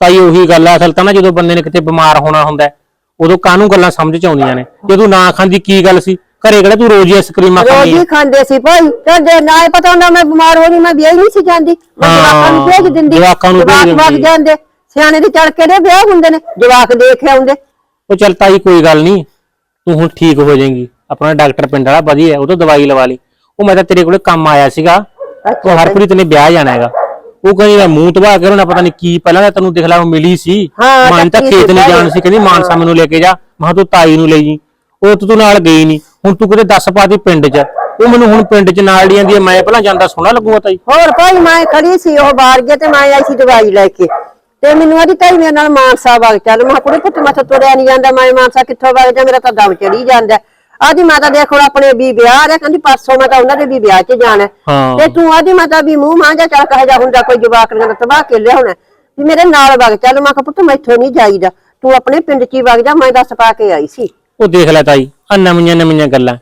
ਤਾਈ ਉਹੀ ਗੱਲ ਆ ਅਸਲ ਤਾਂ ਨਾ ਜਦੋਂ ਬੰਦੇ ਨੇ ਕਿਤੇ ਬਿਮਾਰ ਹੋਣਾ ਹੁੰਦਾ ਹੈ, ਉਦੋਂ ਕਾਹਨੂੰ ਗੱਲਾਂ ਸਮਝ ਚ ਆਉਂਦੀਆਂ ਨੇ? ਜੇ ਤੂੰ ਨਾ ਖਾਂਦੀ ਕੀ ਗੱਲ ਸੀ? ਘਰੇ ਕਿਹੜਾ ਤੂੰ ਰੋਜ਼ ਹੀ ਆਈਸਕ੍ਰੀਮਾਂ ਰੋਜ਼ ਖਾਂਦੀ ਹੀ ਹੈ ਖਾਂਦੇ ਸੀ ਭਾਈ। ਤੇ ਜੇ ਨਾ ਇਹ ਪਤਾ ਹੁੰਦਾ ਮੈਂ ਬਿਮਾਰ ਹੋ ਗਈ ਮੈਂ ਵਿਆਹ ਹੀ ਨਹੀਂ ਸੀ ਜਾਂਦੀ। ਮੈਂ ਹਾਂ, ਜਵਾਕਾਂ ਨੂੰ ਭੇਜ ਦਿੰਦੀ। ਜਵਾਕਾਂ ਨੂੰ ਭੇਜ ਜਵਾਕ ਵਗ ਦਿੰਦੀ। ਜਾਂਦੇ। ਸਿਆਣੇ ਦੇ ਚੜ ਕੇ ਦੇ ਵਿਆਹ ਹੁੰਦੇ ਨੇ ਜਵਾਕ ਦੇਖ ਆਉਂਦੇ। ਉਹ ਚੱਲ ਤਾਈ ਕੋਈ ਗੱਲ ਨਹੀਂ। ਤੂੰ ਹੁਣ ਠੀਕ ਹੋ ਜਾਏਂਗੀ। ਆਪਣਾ ਡਾਕਟਰ ਪਿੰਡ ਵਾਲਾ ਵਧੀਆ ਹੈ, ਉਹ ਤੋਂ ਦਵਾਈ ਲਵਾ ਲਈ। ਉਹ ਮੈਂ ਤਾਂ ਤੇਰੇ ਕੋਲੇ ਕੰਮ ਆਇਆ ਸੀਗਾ। ਉਹ ਹਰਪ੍ਰੀਤ ਨੇ ਵਿਆਹ ਜਾਣਾ ਹੈਗਾ। ਉਹ ਕਹਿੰਦੀ ਮੈਂ ਮੂੰਹ ਤਬਾਹ ਕੇ ਉਹਨਾਂ ਪਤਾ ਨਹੀਂ ਕੀ ਪਹਿਲਾਂ ਤਾਂ ਤੈਨੂੰ ਦਿਖ ਲਾ ਉਹ ਮਿਲੀ ਸੀ। ਹਾਂ, ਮਨ ਤਾਂ ਖੇਤ ਨਹੀਂ ਜਾਣ ਸੀ ਕਹਿੰਦੀ ਮਾਨਸਾ ਮੈਨੂੰ ਲੈ ਕੇ ਜਾ। ਮੈਂ ਕਿਹਾ ਤੂੰ ਤਾਈ ਨੂੰ ਲੈ ਜੀ। ਉਹ ਤਾਂ ਤੂੰ ਨਾਲ ਗਈ ਨਹੀਂ ਹੁਣ ਤੂੰ ਕਿਤੇ ਦੱਸ ਪਾਤੀ ਪਿੰਡ 'ਚ। ਉਹ ਮੈਨੂੰ ਹੁਣ ਪਿੰਡ 'ਚ ਨਾਲ ਦੀ ਜਾਂਦੀ ਹੈ ਮੈਂ ਪਹਿਲਾਂ ਜਾਂਦਾ ਸੋਹਣਾ ਲੱਗੂਗਾ ਤਾਈ। ਹੋਰ ਭਾਈ ਮੈਂ ਖੜੀ ਸੀ ਉਹ ਬਾਹਰ ਗਿਆ ਤੇ ਮੈਂ ਆਈ ਸੀ ਦਵਾਈ ਲੈ ਕੇ। ਤੇ ਮੈਨੂੰ ਆਦੀ ਤਾਈ ਮੇਰੇ ਨਾਲ ਮਾਨਸਾ ਵਗ ਚੱਲ। ਮੈਂ ਕੁੜੇ ਪੁੱਤ ਮੈਂ ਤਾਂ ਤੁਰਿਆ ਨਹੀਂ ਜਾਂਦਾ ਮੈਂ ਮਾਨਸਾ ਕਿੱਥੋਂ ਵਗ ਜਾ ਮੇਰਾ ਤਾਂ ਦਮ ਚੜੀ ਜਾਂਦਾ। ਆਦੀ ਮਾਤਾ ਦੇਖ ਆਪਣੇ ਵੀ ਵਿਆਹ ਹੈ ਕਹਿੰਦੀ ਪਰਸੋਂ ਮੈਂ ਤਾਂ ਉਹਨਾਂ ਦੇ ਵੀ ਵਿਆਹ 'ਚ ਜਾਣਾ। ਹੈ। ਹਾਂ। ਤੇ ਤੂੰ ਆਦੀ ਮਾਤਾ ਵੀ ਮੂੰਹ ਮਾਂਜਾ ਚੱਲ ਕਹੇ ਜਾ ਹੁੰਦਾ ਕੋਈ ਜਵਾਕ ਨੇ ਤਬਾਹ ਕੇ ਲਿਆਉਣਾ। ਵੀ ਮੇਰੇ ਨਾਲ ਵਗ ਚੱਲ ਮੈਂ ਕਿਹਾ ਪੁੱਤ ਮੈਥੋਂ ਨਹੀਂ ਜਾਈਦਾ। ਤੂੰ ਆਪਣੇ ਪਿੰਡ 'ਚ ਹੀ ਵਗ ਜਾ ਮੈਂ ਦੱਸ ਪਾ ਕੇ ਆਈ ਸੀ। ਉਹ ਦੇਖ ਲੈ ਤਾਈ ਆ ਨਵੀਆਂ ਨਵੀਆਂ ਗੱਲਾਂ।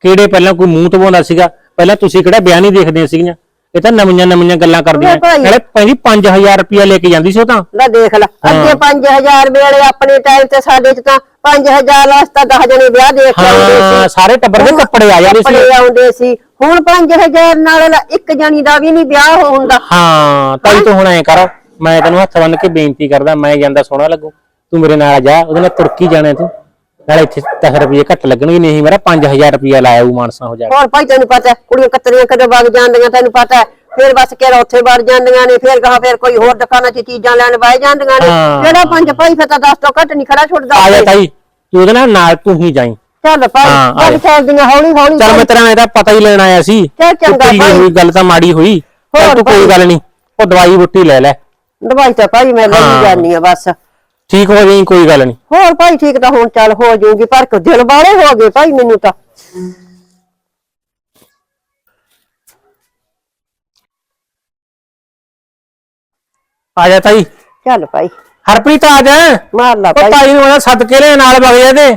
ਕਿਹੜੇ ਪਹਿਲਾਂ ਕੋਈ ਮੂੰਹ ਧਵਾਉਂਦਾ ਸੀਗਾ? ਪਹਿਲਾਂ ਤੁਸੀਂ ਕਿਹੜਾ ਵਿਆਹ ਨਹੀਂ ਦੇਖਦੇ ਸੀਗੀਆਂ? ਇਹ ਤਾਂ ਨਵੀਆਂ ਨਵੀਆਂ ਗੱਲਾਂ ਕਰਦੀਆਂ ਭਾਈ। ਨਾਲੇ ਪੈਂਦੀ 5000 ਰੁਪਇਆ ਲੈ ਕੇ ਜਾਂਦੀ ਸੀ ਉਹ ਤਾਂ। ਲੈ ਦੇਖ ਲੈ ਅੱਗੇ 5000 ਵੇਲੇ ਆਪਣੇ ਟਾਈਮ ਤੇ ਸਾਡੇ ਚ ਤਾਂ 5000 ਵਾਸਤਾ 10 ਜਣੇ ਵਿਆਹ ਦੇਖ ਕੇ ਆਉਂਦੇ ਹਾਂ ਸੀ। ਸਾਰੇ ਟੱਬਰ ਦੇ ਕੱਪੜੇ ਆ ਜਾਂਦੇ ਸੀ। ਕੱਪੜੇ ਆਉਂਦੇ ਸੀ। ਹੁਣ 5000 ਨਾਲ ਲੈ ਇੱਕ ਜਣੀ ਦਾ ਵੀ ਨਹੀਂ ਵਿਆਹ ਹੁੰਦਾ। ਹਾਂ ਤਾਈ ਤੂੰ ਹੁਣ ਐ ਕਰ ਮੈਂ ਤੈਨੂੰ ਹੱਥ ਬੰਨ ਕੇ ਬੇਨਤੀ ਕਰਦਾ ਮੈਂ ਜਾਂਦਾ ਸੋਹਣਾ ਲੱਗੂ। ਤੂੰ ਮੇਰੇ ਨਾਲ ਜਾ ਉਹਦੇ ਨਾਲ ਤੁਰਕੀ ਜਾਣਾ ਤੂੰ। ਨਾਲੇ ਇੱਥੇ 10 ਰੁਪਏ ਘੱਟ ਲੱਗਣਗੇ ਨਹੀਂ ਮੇਰਾ 5000 ਰੁਪਇਆ ਲਾਇਆ ਉਹ ਮਾਨਸਾ ਹੋ ਜਾ ਹੋਰ ਭਾਈ ਤੈਨੂੰ ਪਤਾ ਹੈ, ਕੁੜੀਆਂ ਕਤਰੀਆਂ ਕਦੋਂ ਵਗ ਜਾਂਦੀਆਂ ਤੈਨੂੰ ਪਤਾ ਹੈ ਫਿਰ ਬਸ ਕੇ ਉੱਥੇ ਵੜ ਜਾਂਦੀਆਂ ਨੇ ਫਿਰ ਕਹਾ ਫਿਰ ਕੋਈ ਹੋਰ ਦੁਕਾਨਾਂ 'ਚ ਚੀਜ਼ਾਂ ਲੈਣ ਬਹਿ ਜਾਂਦੀਆਂ ਨੇ ਹਾਂ। ਜਿਹੜਾ ਪੰਜ ਭਾਈ ਫਿਰ ਤਾਂ 10 ਤੋਂ ਘੱਟ ਨਹੀਂ ਖੜਾ ਛੁੱਟਦਾ ਆ ਜਾ ਤਾਈ ਤੂੰ ਉਹਦੇ ਨਾਲ ਨਾਲ ਤੂੰ ਹੀ ਜਾਈ ਚੱਲ ਭਾਈ ਹਾਂ, ਆ ਗੱਲ ਜਾ। ਚੱਲਦੀਆਂ ਹੌਲੀ ਹੌਲੀ ਚੱਲ ਮੈਂ ਤੇਰਾ ਇਹਦਾ ਪਤਾ ਹੀ ਲੈਣ ਆਇਆ ਸੀ ਚੱਲ ਚੰਗਾ ਟੁੱਟੀ ਭਾਈ। ਹੋਈ ਗੱਲ ਤਾਂ ਮਾੜੀ ਹੋਈ ਚੱਲ ਹੋਰ ਤੂੰ ਕੋਈ ਭਾਈ। ਗੱਲ ਨਹੀਂ ਉਹ ਦਵਾਈ ਬੁੱਟੀ ਲੈ ਲੈ ਦਵਾਈ ਤਾਂ ਭਾਈ ਮੈਂ ਹਾਂ। ਜਾਨੀ ਆ ਬਸ ਠੀਕ ਹੋ ਜਾਈ ਕੋਈ ਗੱਲ ਨਹੀਂ। ਹੋਰ ਭਾਈ ਠੀਕ ਤਾਂ ਹੁਣ ਚੱਲ ਹੋ ਜਾਊਗੀ ਪਰ ਕੋ ਦਿਲ ਬਾਲੇ ਹੋ ਗਏ ਭਾਈ ਮੈਨੂੰ ਤਾਂ। ਆ ਜਾ ਤਾਈ। ਚੱਲ ਭਾਈ। ਹਰਪ੍ਰੀਤ ਆ ਜਾ। ਮਾਰ ਲਾ ਉਹ ਭਾਈ। ਤਾਈ ਨੂੰ ਉਹਦਾ ਸੱਦ ਕੇ ਲੈ ਨਾਲ ਵਗ ਜਾ ਤੇ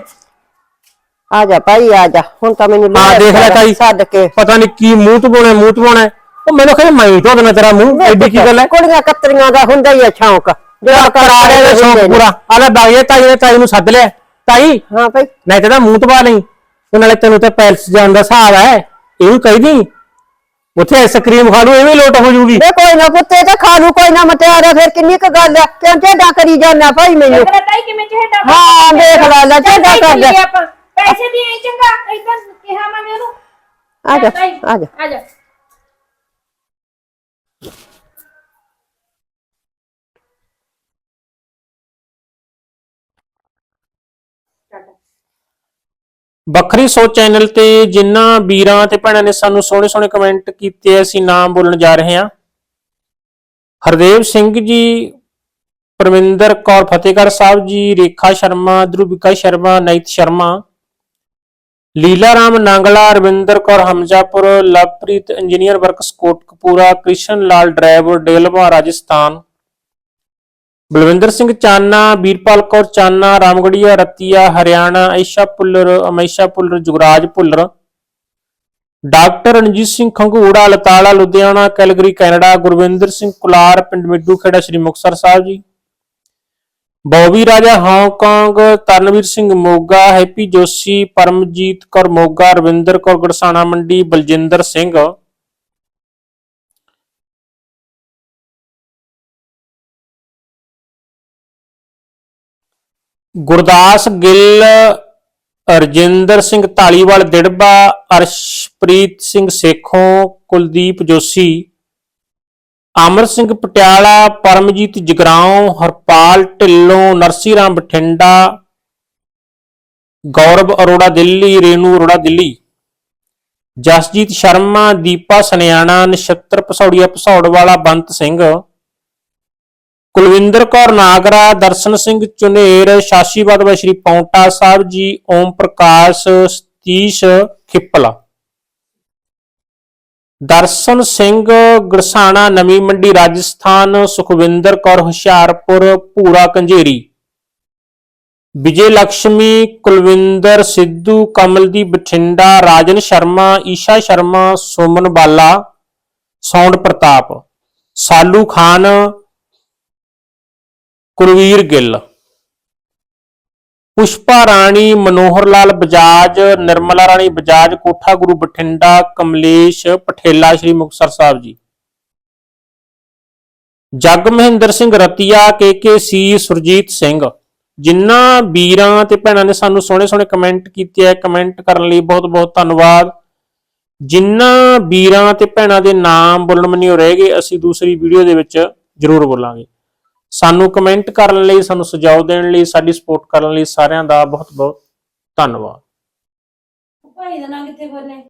ਆ ਜਾ ਭਾਈ ਆ ਜਾ। ਹੁਣ ਤਾਂ ਮੈਨੂੰ ਹਾਂ ਲੈ ਦੇਖ ਲੈ ਤਾਈ। ਸੱਦ ਕੇ ਪਤਾ ਨਹੀਂ ਕੀ ਮੂੰਹ ਤੋਂ ਬੋਲੇ ਮੂੰਹ ਤੋਂ ਬੋਣਾ ਉਹ ਮੈਨੂੰ ਕਹਿੰਦਾ ਮੈਂ ਧੋ ਦੇਣਾ ਤੇਰਾ ਮੂੰਹ। ਐਡੀ ਕੀ ਗੱਲ ਹੈ? ਕੁੜੀਆਂ ਕਤਰੀਆਂ ਦਾ ਹੁੰਦਾ ਹੀ ਆ ਸ਼ੌਂਕ। ਜਿਹੜਾ ਕਰਾ ਰਿਹਾ ਇਹਦਾ ਸ਼ੌਂਕ ਪੂਰਾ। ਆਲਾ ਬਾਈਏ ਤਾਈ ਨੇ ਤਾਈ ਨੂੰ ਸੱਦ ਲਿਆ। ਤਾਈ ਹਾਂ ਭਾਈ। ਨਹੀਂ ਤੇ ਤਾਂ ਮੂੰਹ ਤਬਾ ਨਹੀਂ। ਉਹ ਨਾਲੇ ਤੈਨੂੰ ਤਾਂ ਪੈਲਸ ਜਾਣ ਦਾ ਹਿਸਾਬ ਹੈ। ਇਹਨੂੰ ਕਹੀ ਦੀ। ਉੱਥੇ ਆਈਸਕ੍ਰੀਮ ਖਾ ਲੂ ਇਹ ਵੀ ਲੋਟ ਹੋ ਜੂਗੀ। ਵੇ ਕੋਈ ਨਾ ਪੁੱਤੇ ਤੇ ਖਾ ਲੂ ਕੋਈ ਨਾ ਮਟਿਆਰਾ ਫਿਰ ਕਿੰਨੀ ਕੁ ਗੱਲ ਆ। ਕਿਉਂ ਢੇਡਾ ਕਰੀ ਜਾਂਦਾ ਭਾਈ ਮੈਨੂੰ? ਤੇਰਾ ਤਾਈ ਕਿਵੇਂ ਚਿਹੜਾ ਹਾਂ, ਦੇਖ ਲੈ, ਲੈ, ਚੱਲ ਚਿਹੜਾ ਤਾਈ ਕਰ ਲੈ। ਚੱਲੀਏ ਆਪਾਂ। ਪੈਸੇ ਦੀ ਐ ਚੰਗਾ। ਇਦਾਂ ਕਿਹਾ ਮੈਂ ਉਹਨੂੰ। ਆ ਜਾ ਚੱਲ ਤਾਈ, ਆ ਜਾ। ਆ ਜਾ। ਵੱਖਰੀ ਸੋਚ ਚੈਨਲ ਤੇ ਜਿਨ੍ਹਾਂ ਵੀਰਾਂ ਤੇ ਭੈਣਾਂ ਨੇ ਸਾਨੂੰ ਸੋਹਣੇ ਸੋਹਣੇ ਕਮੈਂਟ ਕੀਤੇ, ਅਸੀਂ ਨਾਮ ਬੋਲਣ ਜਾ ਰਹੇ ਹਾਂ। Hardev Singh ji, Parminder Kaur Fatehgarh Sahib ji, Rekha Sharma Dhruvika Sharma Nait Sharma Leela Ram Nangla, Ravinder Kaur Hamjapur, Lovepreet engineer works Kotkapura Krishan Lal driver Delwa Rajasthan Balwinder Singh Chana, Veerpal Kaur Chana, Ramgarhia, Ratia, Haryana, Ayesha Pullar Amaisha Pullar Jugraj Pullar doctor Ranjit Singh Khangura, Latala, Ludhiana, Calgary, Canada, Gurvinder Singh Kular, ਪਿੰਡ Middu Khera, Sri Muktsar Sahib ji. Bobby Raja Hong Kong Taranveer Singh Moga, Happy Joshi, Paramjit Kaur Moga, Ravinder Kaur Garhsana Mandi, Baljinder Singh. Gurdas Gill, Rajinder Singh Dhaliwal Dirba, Arshpreet Singh Sekhon, Kuldeep Joshi, Amar Singh Patiala, Paramjit Jagraon, Harpal Dhillon Narsee Ram Bathinda, ਗੌਰਵ ਅਰੋੜਾ ਦਿੱਲੀ ਰੇਨੂ ਅਰੋੜਾ ਦਿੱਲੀ। ਜਸਜੀਤ ਸ਼ਰਮਾ, ਦੀਪਾ ਸਨਿਆਣਾ, ਨਛੱਤਰ ਪਸੌੜੀਆ ਪਸੌੜ ਵਾਲਾ ਬੰਤ ਸਿੰਘ। ਕੁਲਵਿੰਦਰ ਕੌਰ ਨਾਗਰਾ, ਦਰਸ਼ਨ ਸਿੰਘ ਚੁਨੇਰ ਸ਼ਾਸ਼ੀਵਾਦ ਵਾ ਸ਼੍ਰੀ ਪੌਂਟਾ ਸਾਹਿਬ ਜੀ, ਓਮ ਪ੍ਰਕਾਸ਼, ਸਤੀਸ਼ ਖਿੱਪਲਾ। ਦਰਸ਼ਨ ਸਿੰਘ ਗੜਸਾਣਾ, ਨਵੀਂ ਮੰਡੀ, ਰਾਜਸਥਾਨ, ਸੁਖਵਿੰਦਰ ਕੌਰ ਹੁਸ਼ਿਆਰਪੁਰ, ਭੂਰਾ ਕੰਜੇਰੀ। ਵਿਜੇ ਲక్ష్ਮੀ ਕੁਲਵਿੰਦਰ ਸਿੱਧੂ, ਕਮਲਦੀਪ ਬਠਿੰਡਾ, ਰਾਜਨ ਸ਼ਰਮਾ, ਈਸ਼ਾ ਸ਼ਰਮਾ, ਸੁਮਨ ਬਾਲਾ, ਸੌਂਡ ਪ੍ਰਤਾਪ, ਸਾਲੂ ਖਾਨ ਕੁਲਵੀਰ ਗਿੱਲ। ਪੁਸ਼ਪਾ ਰਾਣੀ, ਮਨੋਹਰ ਲਾਲ ਬਜਾਜ, ਨਿਰਮਲਾ ਰਾਣੀ ਬਜਾਜ, ਕੋਠਾ ਗੁਰੂ ਬਠਿੰਡਾ, ਕਮਲੇਸ਼ ਪਠੇਲਾ, ਸ਼੍ਰੀ ਮੁਕਤਸਰ ਸਾਹਿਬ ਜੀ। ਜਗ ਮਹਿੰਦਰ ਸਿੰਘ ਰਤੀਆ, ਕੇ ਸੀ ਸੁਰਜੀਤ ਸਿੰਘ। ਜਿਨ੍ਹਾਂ ਵੀਰਾਂ ਤੇ ਭੈਣਾਂ ਨੇ ਸਾਨੂੰ ਸੋਹਣੇ ਸੋਹਣੇ ਕਮੈਂਟ ਕੀਤੇ ਆ, ਕਮੈਂਟ ਕਰਨ ਲਈ ਬਹੁਤ ਬਹੁਤ ਧੰਨਵਾਦ। ਜਿਨ੍ਹਾਂ ਵੀਰਾਂ ਤੇ ਭੈਣਾਂ ਦੇ ਨਾਮ ਬੋਲਣ ਮਨਿਓ ਰਹਿ ਗਏ, ਅਸੀਂ ਦੂਸਰੀ ਵੀਡੀਓ ਦੇ ਵਿੱਚ ਜ਼ਰੂਰ ਬੋਲਾਂਗੇ। ਸਾਨੂੰ ਕਮੈਂਟ ਕਰਨ ਲਈ, ਸਾਨੂੰ ਸੁਝਾਅ ਦੇਣ ਲਈ, ਸਾਡੀ ਸਪੋਰਟ ਕਰਨ ਲਈ ਸਾਰਿਆਂ ਦਾ ਬਹੁਤ ਬਹੁਤ ਧੰਨਵਾਦ। ਭਾਈ ਦਾ ਨਾਂ ਕਿੱਥੇ ਬੋਲੇ